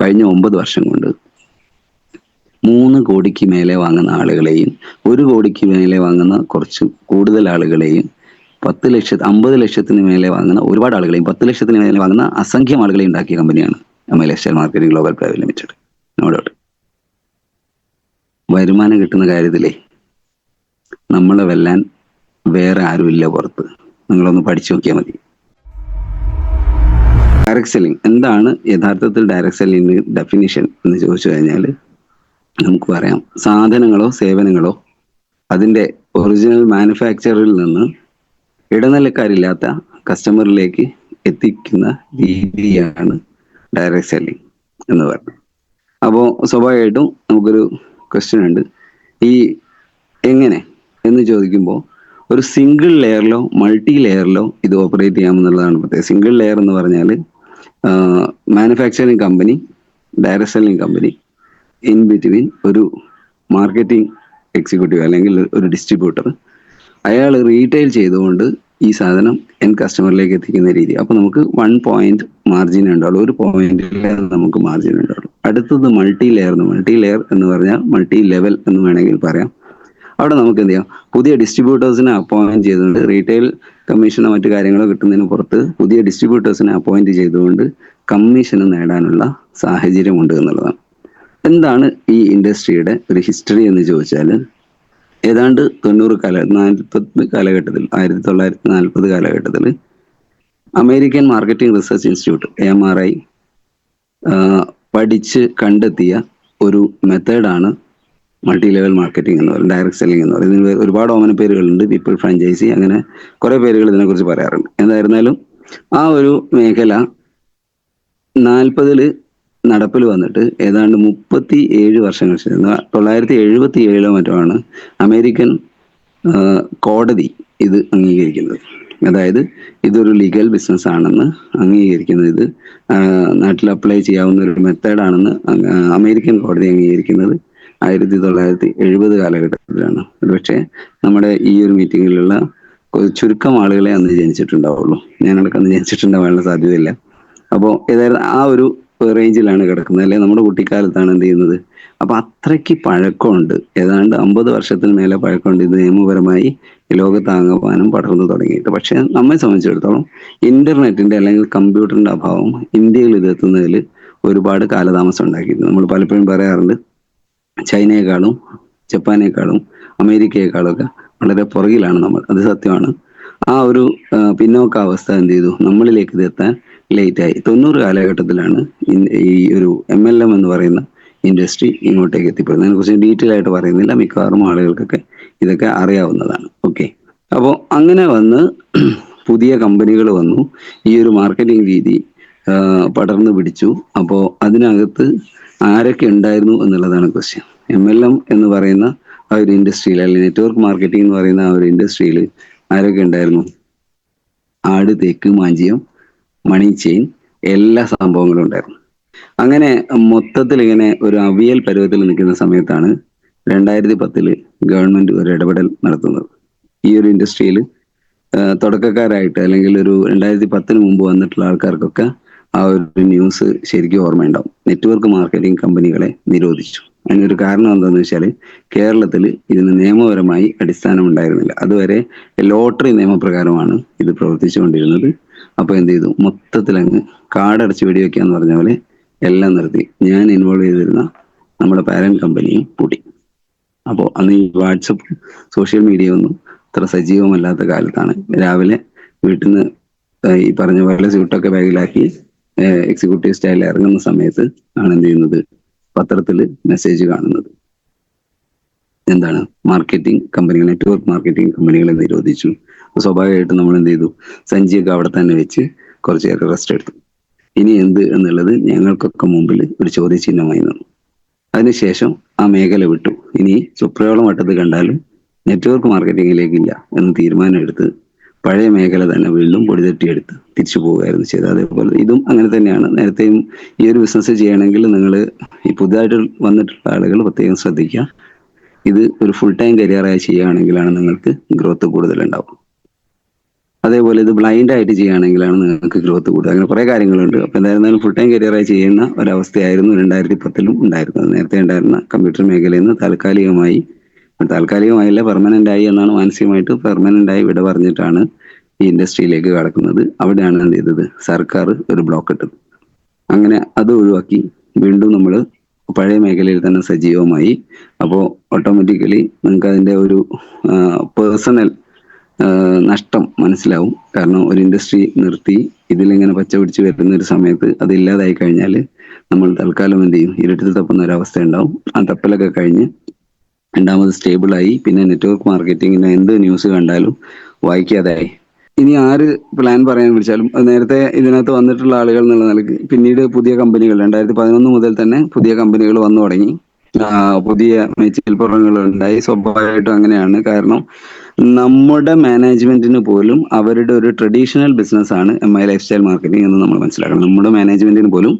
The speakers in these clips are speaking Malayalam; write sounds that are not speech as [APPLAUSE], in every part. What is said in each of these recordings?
കഴിഞ്ഞ ഒമ്പത് വർഷം കൊണ്ട് മൂന്ന് കോടിക്ക് മേലെ വാങ്ങുന്ന ആളുകളെയും ഒരു കോടിക്ക് മേലെ വാങ്ങുന്ന കുറച്ച് കൂടുതൽ ആളുകളെയും പത്ത് ലക്ഷ അമ്പത് ലക്ഷത്തിന് മേലെ വാങ്ങുന്ന ഒരുപാട് ആളുകളെയും പത്ത് ലക്ഷത്തിന് മേലെ വാങ്ങുന്ന അസംഖ്യം ആളുകളെയും ഉണ്ടാക്കിയ കമ്പനിയാണ് L എക്സ്റ്റൈൽ marketing global private limited no doubt വരുമാനം കിട്ടുന്ന കാര്യത്തിലേ നമ്മളെ വെല്ലാൻ വേറെ ആരുമില്ല പുറത്ത്. നിങ്ങളൊന്ന് പഠിച്ചു നോക്കിയാൽ മതി. ഡയറക്ട് സെല്ലിംഗ് എന്താണ് യഥാർത്ഥത്തിൽ ഡയറക്റ്റ് സെല്ലിംഗ് ഡെഫിനിഷൻ എന്ന് ചോദിച്ചു കഴിഞ്ഞാൽ നമുക്ക് പറയാം. സാധനങ്ങളോ സേവനങ്ങളോ അതിന്റെ ഒറിജിനൽ മാനുഫാക്ചറിൽ നിന്ന് ഇടനിലക്കാരില്ലാത്ത കസ്റ്റമറിലേക്ക് എത്തിക്കുന്ന രീതിയാണ് ഡയറക്റ്റ് സെല്ലിംഗ് എന്ന് പറയുന്നത്. അപ്പോൾ സ്വാഭാവികമായിട്ടും നമുക്കൊരു ക്വസ്റ്റ്യൻ ഉണ്ട്. ഈ എങ്ങനെ എന്ന് ചോദിക്കുമ്പോൾ ഒരു സിംഗിൾ ലെയറിലോ മൾട്ടി ലെയറിലോ ഇത് ഓപ്പറേറ്റ് ചെയ്യാമെന്നുള്ളതാണ് പ്രത്യേകം സിംഗിൾ ലെയർ എന്ന് പറഞ്ഞാൽ manufacturing company direct selling company in between ഒരു മാർക്കറ്റിംഗ് എക്സിക്യൂട്ടീവ് അല്ലെങ്കിൽ ഒരു ഡിസ്ട്രിബ്യൂട്ടർ അയാൾ റീറ്റെയിൽ ചെയ്തുകൊണ്ട് ഈ സാധനം എൻ കസ്റ്റമറിലേക്ക് എത്തിക്കുന്ന രീതി. അപ്പോൾ നമുക്ക് വൺ പോയിന്റ് മാർജിൻ ഉണ്ടാവുള്ളൂ ഒരു പോയിന്റിൽ നമുക്ക് മാർജിൻ ഉണ്ടാവുള്ളൂ അടുത്തത് മൾട്ടി ലെയർ മൾട്ടി ലെയർ എന്ന് പറഞ്ഞാൽ മൾട്ടി ലെവൽ എന്ന് വേണമെങ്കിൽ പറയാം. അവിടെ നമുക്ക് എന്ത് ചെയ്യാം? പുതിയ ഡിസ്ട്രിബ്യൂട്ടേഴ്സിനെ അപ്പോയിന്റ് ചെയ്തുകൊണ്ട് റീറ്റെയിൽ കമ്മീഷനോ മറ്റു കാര്യങ്ങളോ കിട്ടുന്നതിന് പുറത്ത് പുതിയ ഡിസ്ട്രിബ്യൂട്ടേഴ്സിനെ അപ്പോയിന്റ് ചെയ്തുകൊണ്ട് കമ്മീഷൻ നേടാനുള്ള സാഹചര്യമുണ്ട് എന്നുള്ളതാണ്. എന്താണ് ഈ ഇൻഡസ്ട്രിയുടെ ഒരു ഹിസ്റ്ററി എന്ന് ചോദിച്ചാൽ ഏതാണ്ട് തൊണ്ണൂറ് കാല നാൽപ്പത് കാലഘട്ടത്തിൽ ആയിരത്തി തൊള്ളായിരത്തി നാൽപ്പത് കാലഘട്ടത്തിൽ American Marketing Research Institute M R I പഠിച്ച് കണ്ടെത്തിയ ഒരു മെത്തേഡാണ് മൾട്ടി ലെവൽ മാർക്കറ്റിംഗ് എന്ന് പറയും ഡയറക്ട് സെല്ലിംഗ് എന്ന് പറയും. ഇതിന് ഒരുപാട് ഓമന പേരുകളുണ്ട് പീപ്പിൾ ഫ്രാഞ്ചൈസി അങ്ങനെ കുറേ പേരുകൾ ഇതിനെക്കുറിച്ച് പറയാറുണ്ട്. എന്തായിരുന്നാലും ആ ഒരു മേഖല നാൽപ്പതിൽ നടപ്പിൽ വന്നിട്ട് ഏതാണ്ട് മുപ്പത്തി ഏഴ് വർഷങ്ങൾ തൊള്ളായിരത്തി എഴുപത്തി ഏഴിലോ മറ്റോ ആണ് അമേരിക്കൻ കോടതി ഇത് അംഗീകരിക്കുന്നത്. അതായത് ഇതൊരു ലീഗൽ ബിസിനസ് ആണെന്ന് അംഗീകരിക്കുന്നത് ഇത് നാട്ടിൽ അപ്ലൈ ചെയ്യാവുന്ന ഒരു മെത്തേഡാണെന്ന് അമേരിക്കൻ കോടതി അംഗീകരിക്കുന്നത് ആയിരത്തി തൊള്ളായിരത്തി എഴുപത് കാലഘട്ടത്തിലാണ്. പക്ഷേ നമ്മുടെ ഈ ഒരു മീറ്റിങ്ങിലുള്ള ചുരുക്കം ആളുകളെ അന്ന് ജനിച്ചിട്ടുണ്ടാവുള്ളൂ. ഞാനടക്കം അന്ന് ജനിച്ചിട്ടുണ്ടാവാനുള്ള സാധ്യതയില്ല. അപ്പോൾ ഏതായാലും ആ ഒരു റേഞ്ചിലാണ് കിടക്കുന്നത്. അല്ലെ? നമ്മുടെ കുട്ടിക്കാലത്താണ് എന്ത് ചെയ്യുന്നത്? അപ്പൊ അത്രയ്ക്ക് പഴക്കമുണ്ട്. ഏതാണ്ട് അമ്പത് വർഷത്തിന് മേലെ പഴക്കമുണ്ട്. ഇത് നിയമപരമായി ലോകത്താകമാനം പടർന്നു തുടങ്ങിയിട്ട്. പക്ഷെ നമ്മെ സംബന്ധിച്ചിടത്തോളം ഇന്റർനെറ്റിന്റെ അല്ലെങ്കിൽ കമ്പ്യൂട്ടറിന്റെ അഭാവം ഇന്ത്യയിൽ ഇതെത്തുന്നതിൽ ഒരുപാട് കാലതാമസം ഉണ്ടാക്കിയിട്ടുണ്ട്. നമ്മൾ പലപ്പോഴും പറയാറുണ്ട് ചൈനയെക്കാളും ജപ്പാനേക്കാളും അമേരിക്കയെക്കാളും ഒക്കെ വളരെ പുറകിലാണ് നമ്മൾ. അത് സത്യമാണ്. ആ ഒരു പിന്നോക്കാവസ്ഥ എന്ത് ചെയ്തു? നമ്മളിലേക്ക് ഇത് എത്താൻ ലേറ്റ് ആയി. തൊണ്ണൂറ് കാലഘട്ടത്തിലാണ് ഈ ഒരു എം എൽ എം എന്ന് പറയുന്ന ഇൻഡസ്ട്രി ഇങ്ങോട്ടേക്ക് എത്തിപ്പെടുന്നത്. അതിനെക്കുറിച്ച് ഡീറ്റെയിൽ ആയിട്ട് പറയുന്നില്ല. മിക്കവാറും ആളുകൾക്കൊക്കെ ഇതൊക്കെ അറിയാവുന്നതാണ്. ഓക്കെ അപ്പോൾ അങ്ങനെ വന്ന് പുതിയ കമ്പനികൾ വന്നു. ഈ ഒരു മാർക്കറ്റിംഗ് രീതി പടർന്നു പിടിച്ചു. അപ്പോൾ അതിനകത്ത് ആരൊക്കെ ഉണ്ടായിരുന്നു എന്നുള്ളതാണ് ക്വസ്റ്റ്യൻ എം എൽ എം എന്ന് പറയുന്ന ആ ഒരു ഇൻഡസ്ട്രിയിൽ അല്ലെങ്കിൽ നെറ്റ്വർക്ക് മാർക്കറ്റിംഗ് എന്ന് പറയുന്ന ആ ഒരു ഇൻഡസ്ട്രിയിൽ ആരൊക്കെ ഉണ്ടായിരുന്നു? ആട് തേക്ക് മാഞ്ചിയം മണി ചെയിൻ എല്ലാ സംഭവങ്ങളും ഉണ്ടായിരുന്നു. അങ്ങനെ മൊത്തത്തിൽ ഇങ്ങനെ ഒരു അവിയൽ പരുവത്തിൽ നിൽക്കുന്ന സമയത്താണ് രണ്ടായിരത്തി പത്തിൽ ഗവൺമെന്റ് ഒരു ഇടപെടൽ നടത്തുന്നത്. ഈ ഒരു ഇൻഡസ്ട്രിയിൽ തുടക്കക്കാരായിട്ട് അല്ലെങ്കിൽ ഒരു രണ്ടായിരത്തി പത്തിന് മുമ്പ് വന്നിട്ടുള്ള ആൾക്കാർക്കൊക്കെ ആ ഒരു ന്യൂസ് ശരിക്കും ഓർമ്മയുണ്ടാവും. നെറ്റ്വർക്ക് മാർക്കറ്റിംഗ് കമ്പനികളെ നിരോധിച്ചു. അതിനൊരു കാരണം എന്താണെന്ന് വെച്ചാൽ കേരളത്തിൽ ഇതിന് നിയമപരമായി അടിസ്ഥാനം ഉണ്ടായിരുന്നില്ല. അതുവരെ ലോട്ടറി നിയമപ്രകാരമാണ് ഇത് പ്രവർത്തിച്ചുകൊണ്ടിരുന്നത് അപ്പോൾ എന്ത് ചെയ്തു? മൊത്തത്തിൽ അങ്ങ് കാടടച്ച് വെടിവെക്കാന്ന് പറഞ്ഞ പോലെ എല്ലാം നിർത്തി. ഞാൻ ഇൻവോൾവ് ചെയ്തിരുന്ന നമ്മുടെ പാരന്റ് കമ്പനിയും പൂട്ടി അപ്പോൾ അന്ന് ഈ വാട്സപ്പ് സോഷ്യൽ മീഡിയ ഒന്നും അത്ര സജീവമല്ലാത്ത കാലത്താണ്. രാവിലെ വീട്ടിൽ നിന്ന് ഈ പറഞ്ഞ പോലെ സ്യൂട്ടൊക്കെ ബാഗിലാക്കി എക്സിക്യൂട്ടീവ് സ്റ്റൈലിൽ ഇറങ്ങുന്ന സമയത്ത് ആണ് എന്ത് ചെയ്യുന്നത്? പത്രത്തിൽ മെസ്സേജ് കാണുന്നത്. എന്താണ്? മാർക്കറ്റിംഗ് കമ്പനികൾ നെറ്റ്വർക്ക് മാർക്കറ്റിംഗ് കമ്പനികളെ നിരോധിച്ചു. സ്വാഭാവികമായിട്ടും നമ്മൾ എന്ത് ചെയ്തു? സഞ്ചിയൊക്കെ അവിടെ തന്നെ വെച്ച് കുറച്ച് റെസ്റ്റ് എടുത്തു. ഇനി എന്ത് എന്നുള്ളത് ഞങ്ങൾക്കൊക്കെ മുമ്പിൽ ഒരു ചോദ്യചിഹ്നമായി നിന്നു. അതിനുശേഷം ആ മേഖല വിട്ടു. ഇനി സുപ്രയോളം വട്ടത്ത് കണ്ടാലും നെറ്റ്വർക്ക് മാർക്കറ്റിംഗിലേക്കില്ല എന്ന് തീരുമാനം എടുത്ത് പഴയ മേഖല തന്നെ വീണ്ടും പൊടിതട്ടിയെടുത്ത് തിരിച്ചു പോവുകയായിരുന്നു ചെയ്തത്. അതേപോലെ ഇതും അങ്ങനെ തന്നെയാണ്. നേരത്തെയും ഈ ഒരു ബിസിനസ് ചെയ്യണമെങ്കിൽ നിങ്ങൾ ഈ പുതുതായിട്ട് വന്നിട്ടുള്ള ആളുകൾ പ്രത്യേകം ശ്രദ്ധിക്കുക. ഇത് ഒരു ഫുൾ ടൈം കരിയറായി ചെയ്യുകയാണെങ്കിലാണ് നിങ്ങൾക്ക് ഗ്രോത്ത് കൂടുതൽ ഉണ്ടാവും അതേപോലെ ഇത് ബ്ലൈൻഡ് ആയിട്ട് ചെയ്യുകയാണെങ്കിലാണ് നിങ്ങൾക്ക് ഗ്രോത്ത് കൂടുതൽ അങ്ങനെ കുറേ കാര്യങ്ങളുണ്ട്. അപ്പോൾ എന്തായിരുന്നാലും ഫുൾ ടൈം കരിയറായി ചെയ്യുന്ന ഒരവസ്ഥയായിരുന്നു രണ്ടായിരത്തി പത്തിലും ഉണ്ടായിരുന്നത്. നേരത്തെ ഉണ്ടായിരുന്ന കമ്പ്യൂട്ടർ മേഖലയിൽ നിന്ന് താൽക്കാലികമായി താൽക്കാലികമായില്ല പെർമനന്റ് ആയി എന്നാണ് മാനസികമായിട്ട് പെർമനന്റ് ആയി വിട പറഞ്ഞിട്ടാണ് ഈ ഇൻഡസ്ട്രിയിലേക്ക് കടക്കുന്നത്. അവിടെയാണ് എന്ത് ചെയ്തത്? സർക്കാർ ഒരു ബ്ലോക്ക് ഇട്ടത്. അങ്ങനെ അത് ഒഴിവാക്കി വീണ്ടും നമ്മൾ പഴയ മേഖലയിൽ തന്നെ സജീവമായി. അപ്പോൾ ഓട്ടോമാറ്റിക്കലി നിങ്ങൾക്ക് അതിന്റെ ഒരു പേഴ്സണൽ നഷ്ടം മനസ്സിലാവും. കാരണം ഒരു ഇൻഡസ്ട്രി നിർത്തി ഇതിലിങ്ങനെ പച്ച പിടിച്ച് വരുന്ന ഒരു സമയത്ത് അത് ഇല്ലാതായി കഴിഞ്ഞാൽ നമ്മൾ തൽക്കാലം എന്ത് ചെയ്യും? ഇരുട്ടിൽ തപ്പുന്ന ഒരു അവസ്ഥ ഉണ്ടാവും. ആ തപ്പലൊക്കെ കഴിഞ്ഞ് രണ്ടാമത് സ്റ്റേബിളായി പിന്നെ നെറ്റ്വർക്ക് മാർക്കറ്റിങ്ങിന് എന്ത് ന്യൂസ് കണ്ടാലും വായിക്കാതായി. ഇനി ആര് പ്ലാൻ പറയാൻ വിളിച്ചാലും നേരത്തെ ഇതിനകത്ത് വന്നിട്ടുള്ള ആളുകൾ എന്നുള്ള നിലയ്ക്ക് പിന്നീട് പുതിയ കമ്പനികൾ രണ്ടായിരത്തി പതിനൊന്ന് മുതൽ തന്നെ പുതിയ കമ്പനികൾ വന്നു തുടങ്ങി. പുതിയ മേച്ചിൽപ്പുറങ്ങൾ ഉണ്ടായി. സ്വാഭാവികമായിട്ടും അങ്ങനെയാണ്. കാരണം നമ്മുടെ മാനേജ്മെന്റിന് പോലും അവരുടെ ഒരു ട്രഡീഷണൽ ബിസിനസ് ആണ് M I life style marketing എന്ന് നമ്മൾ മനസ്സിലാക്കണം. നമ്മുടെ മാനേജ്മെന്റിന് പോലും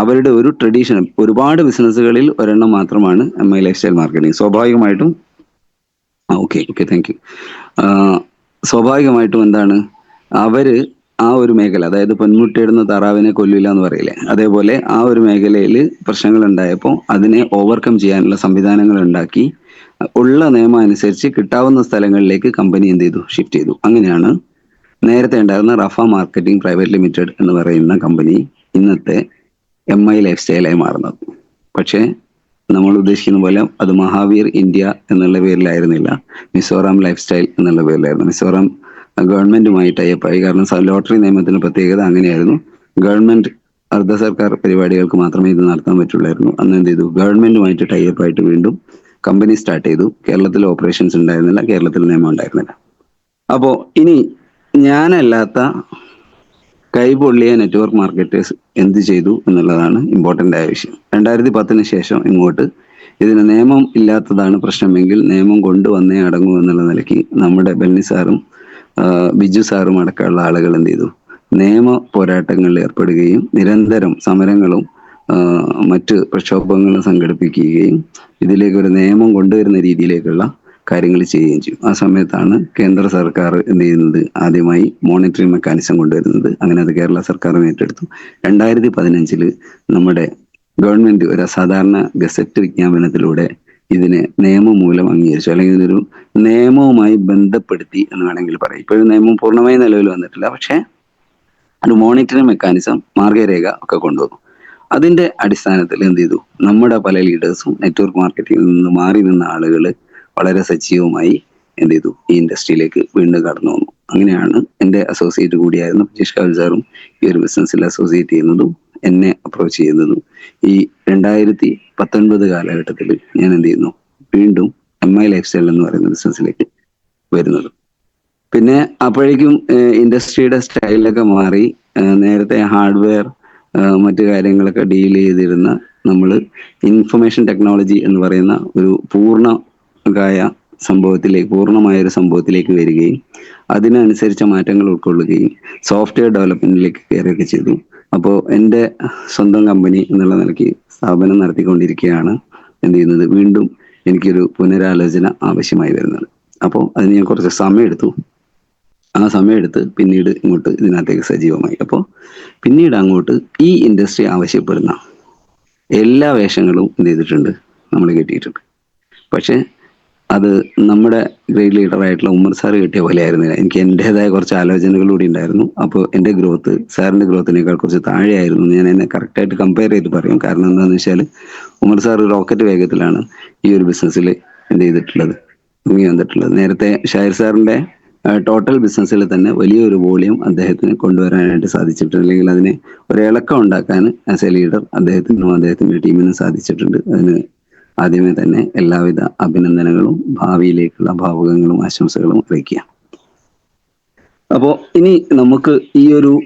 അവരുടെ ഒരു ട്രഡീഷൻ ഒരുപാട് ബിസിനസ്സുകളിൽ ഒരെണ്ണം മാത്രമാണ് M I life style marketing സ്വാഭാവികമായിട്ടും ഓക്കെ ഓക്കെ താങ്ക് യു സ്വാഭാവികമായിട്ടും എന്താണ്? അവർ ആ ഒരു മേഖല അതായത് പൊന്മുട്ടിയിടുന്ന താറാവിനെ കൊല്ലില്ല എന്ന് പറയില്ലേ? അതേപോലെ ആ ഒരു മേഖലയിൽ പ്രശ്നങ്ങൾ ഉണ്ടായപ്പോൾ അതിനെ ഓവർകം ചെയ്യാനുള്ള സംവിധാനങ്ങൾ ഉണ്ടാക്കി ഉള്ള നിയമം അനുസരിച്ച് കിട്ടാവുന്ന സ്ഥലങ്ങളിലേക്ക് കമ്പനി എന്ത് ചെയ്തു? ഷിഫ്റ്റ് ചെയ്തു. അങ്ങനെയാണ് നേരത്തെ ഉണ്ടായിരുന്ന റഫ മാർക്കറ്റിംഗ് പ്രൈവറ്റ് ലിമിറ്റഡ് എന്ന് പറയുന്ന കമ്പനി ഇന്നത്തെ എം ഐ ലൈഫ് സ്റ്റൈലായി മാറുന്നത്. പക്ഷേ നമ്മൾ ഉദ്ദേശിക്കുന്ന പോലെ അത് മഹാവീർ ഇന്ത്യ എന്നുള്ള പേരിലായിരുന്നില്ല. മിസോറാം ലൈഫ് സ്റ്റൈൽ എന്നുള്ള പേരിലായിരുന്നു. മിസോറാം ഗവൺമെന്റുമായി ടൈപ്പായി കാരണം ലോട്ടറി നിയമത്തിന്റെ പ്രത്യേകത അങ്ങനെയായിരുന്നു. ഗവൺമെന്റ് അർദ്ധ സർക്കാർ പരിപാടികൾക്ക് മാത്രമേ ഇത് നടത്താൻ പറ്റുള്ളായിരുന്നു. അന്ന് എന്ത് ചെയ്തു? ഗവൺമെന്റുമായിട്ട് ടൈപ്പ് ആയിട്ട് വീണ്ടും കമ്പനി സ്റ്റാർട്ട് ചെയ്തു. കേരളത്തിൽ ഓപ്പറേഷൻസ് ഉണ്ടായിരുന്നില്ല. കേരളത്തിൽ നിയമം ഉണ്ടായിരുന്നില്ല. അപ്പോൾ ഇനി ഞാനല്ലാത്ത കൈപൊള്ളിയ നെറ്റ്വർക്ക് മാർക്കറ്റേഴ്സ് എന്ത് ചെയ്തു എന്നുള്ളതാണ് ഇമ്പോർട്ടന്റ് ആയ വിഷയം. രണ്ടായിരത്തി പത്തിന് ശേഷം ഇങ്ങോട്ട് ഇതിന് നിയമം ഇല്ലാത്തതാണ് പ്രശ്നമെങ്കിൽ നിയമം കൊണ്ടുവന്നേ അടങ്ങൂ എന്നുള്ള നിലയ്ക്ക് നമ്മുടെ ബെന്നി സാറും ബിജു സാറും അടക്കമുള്ള ആളുകൾ എന്ത് ചെയ്തു? നിയമ പോരാട്ടങ്ങളിൽ ഏർപ്പെടുകയും നിരന്തരം സമരങ്ങളും മറ്റ് പ്രക്ഷോഭങ്ങളും സംഘടിപ്പിക്കുകയും ഇതിലേക്ക് ഒരു നിയമം കൊണ്ടുവരുന്ന രീതിയിലേക്കുള്ള കാര്യങ്ങൾ ചെയ്യുകയും ചെയ്യും. ആ സമയത്താണ് കേന്ദ്ര സർക്കാർ എന്ത് ചെയ്യുന്നത്? ആദ്യമായി മോണിറ്ററിംഗ് മെക്കാനിസം കൊണ്ടുവരുന്നത്. അങ്ങനെ അത് കേരള സർക്കാരും ഏറ്റെടുത്തു. രണ്ടായിരത്തി പതിനഞ്ചിൽ നമ്മുടെ ഗവൺമെന്റ് ഒരു അസാധാരണ ഗസറ്റ് വിജ്ഞാപനത്തിലൂടെ ഇതിനെ നിയമം മൂലം അംഗീകരിച്ചു. അല്ലെങ്കിൽ ഇതൊരു നിയമവുമായി ബന്ധപ്പെടുത്തി എന്ന് വേണമെങ്കിൽ പറയാം. ഇപ്പോഴും നിയമം പൂർണമായി നിലവിൽ വന്നിട്ടില്ല. പക്ഷേ ഒരു മോണിറ്ററിംഗ് മെക്കാനിസം മാർഗരേഖ ഒക്കെ കൊണ്ടുവന്നു. അതിന്റെ അടിസ്ഥാനത്തിൽ എന്ത് ചെയ്തു? നമ്മുടെ പല ലീഡേഴ്സും നെറ്റ്വർക്ക് മാർക്കറ്റിൽ നിന്ന് മാറി നിന്ന ആളുകൾ വളരെ സജീവമായി എന്ത് ചെയ്തു? ഈ ഇൻഡസ്ട്രിയിലേക്ക് വീണ്ടും കടന്നു വന്നു. അങ്ങനെയാണ് എന്റെ അസോസിയേറ്റ് കൂടിയായിരുന്ന പ്രജീഷ് കാവൽ സാറും ഈ ഒരു ബിസിനസ്സിൽ അസോസിയേറ്റ് ചെയ്യുന്നതും എന്നെ അപ്രോച്ച് ചെയ്യുന്നതും. ഈ രണ്ടായിരത്തി പത്തൊൻപത് കാലഘട്ടത്തിൽ ഞാൻ എന്ത് ചെയ്യുന്നു? വീണ്ടും എം ഐ ലൈഫ് സ്റ്റൈൽ എന്ന് പറയുന്ന ബിസിനസ്സിലേക്ക് വരുന്നത്. പിന്നെ അപ്പോഴേക്കും ഇൻഡസ്ട്രിയുടെ സ്റ്റൈലൊക്കെ മാറി. നേരത്തെ ഹാർഡ്വെയർ മറ്റു കാര്യങ്ങളൊക്കെ ഡീൽ ചെയ്തിരുന്ന നമ്മൾ ഇൻഫർമേഷൻ ടെക്നോളജി എന്ന് പറയുന്ന ഒരു പൂർണകായ സംഭവത്തിലേക്ക് പൂർണമായ ഒരു സംഭവത്തിലേക്ക് വരികയും അതിനനുസരിച്ച മാറ്റങ്ങൾ ഉൾക്കൊള്ളുകയും സോഫ്റ്റ്വെയർ ഡെവലപ്മെന്റിലേക്ക് കയറുകയൊക്കെ ചെയ്തു. അപ്പോൾ എന്റെ സ്വന്തം കമ്പനി എന്നുള്ള നിലയ്ക്ക് സ്ഥാപനം നടത്തിക്കൊണ്ടിരിക്കുകയാണ് എന്ത് ചെയ്യുന്നത്. വീണ്ടും എനിക്കൊരു പുനരാലോചന ആവശ്യമായി വരുന്നത്. അപ്പോൾ അതിന് ഞാൻ കുറച്ച് സമയം എടുത്തു ആ സമയം എടുത്ത് പിന്നീട് ഇങ്ങോട്ട് ഇതിനകത്തേക്ക് സജീവമായി. അപ്പോൾ പിന്നീട് അങ്ങോട്ട് ഈ ഇൻഡസ്ട്രി ആവശ്യപ്പെടുന്ന എല്ലാ വേഷങ്ങളും എന്ത് ചെയ്തിട്ടുണ്ട്? നമ്മൾ കിട്ടിയിട്ടുണ്ട്. പക്ഷേ അത് നമ്മുടെ ഗ്രേഡ് ലീഡർ ആയിട്ടുള്ള ഉമ്മർ സാർ കിട്ടിയ പോലെ ആയിരുന്നില്ല എനിക്ക് എന്റെതായ കുറച്ച് ആലോചനകൾ കൂടി ഉണ്ടായിരുന്നു. അപ്പോൾ എന്റെ ഗ്രോത്ത് സാറിന്റെ ഗ്രോത്തിനേക്കാൾ കുറച്ച് താഴെയായിരുന്നു ഞാൻ എന്നെ കറക്റ്റായിട്ട് കമ്പയർ ചെയ്ത് പറയും. കാരണം എന്താണെന്ന് വെച്ചാൽ ഉമർ സാർ റോക്കറ്റ് വേഗത്തിലാണ് ഈ ഒരു ബിസിനസ്സിൽ എന്ത് ചെയ്തിട്ടുള്ളത്? മുങ്ങി വന്നിട്ടുള്ളത്. നേരത്തെ ഷായർ സാറിന്റെ ടോട്ടൽ ബിസിനസ്സിൽ തന്നെ വലിയൊരു വോളിയം അദ്ദേഹത്തിന് കൊണ്ടുവരാനായിട്ട് സാധിച്ചിട്ടുണ്ട്. അല്ലെങ്കിൽ അതിനെ ഒരിളക്കം ഉണ്ടാക്കാൻ ആസ് എ ലീഡർ അദ്ദേഹത്തിനും അദ്ദേഹത്തിന്റെ ടീമിനും സാധിച്ചിട്ടുണ്ട്. അതിന് ആദ്യമേ തന്നെ എല്ലാവിധ അഭിനന്ദനങ്ങളും ഭാവിയിലേക്കുള്ള ഭാവുകങ്ങളും ആശംസകളും അറിയിക്കുക. അപ്പോൾ ഇനി നമുക്ക് ഈ ഒരു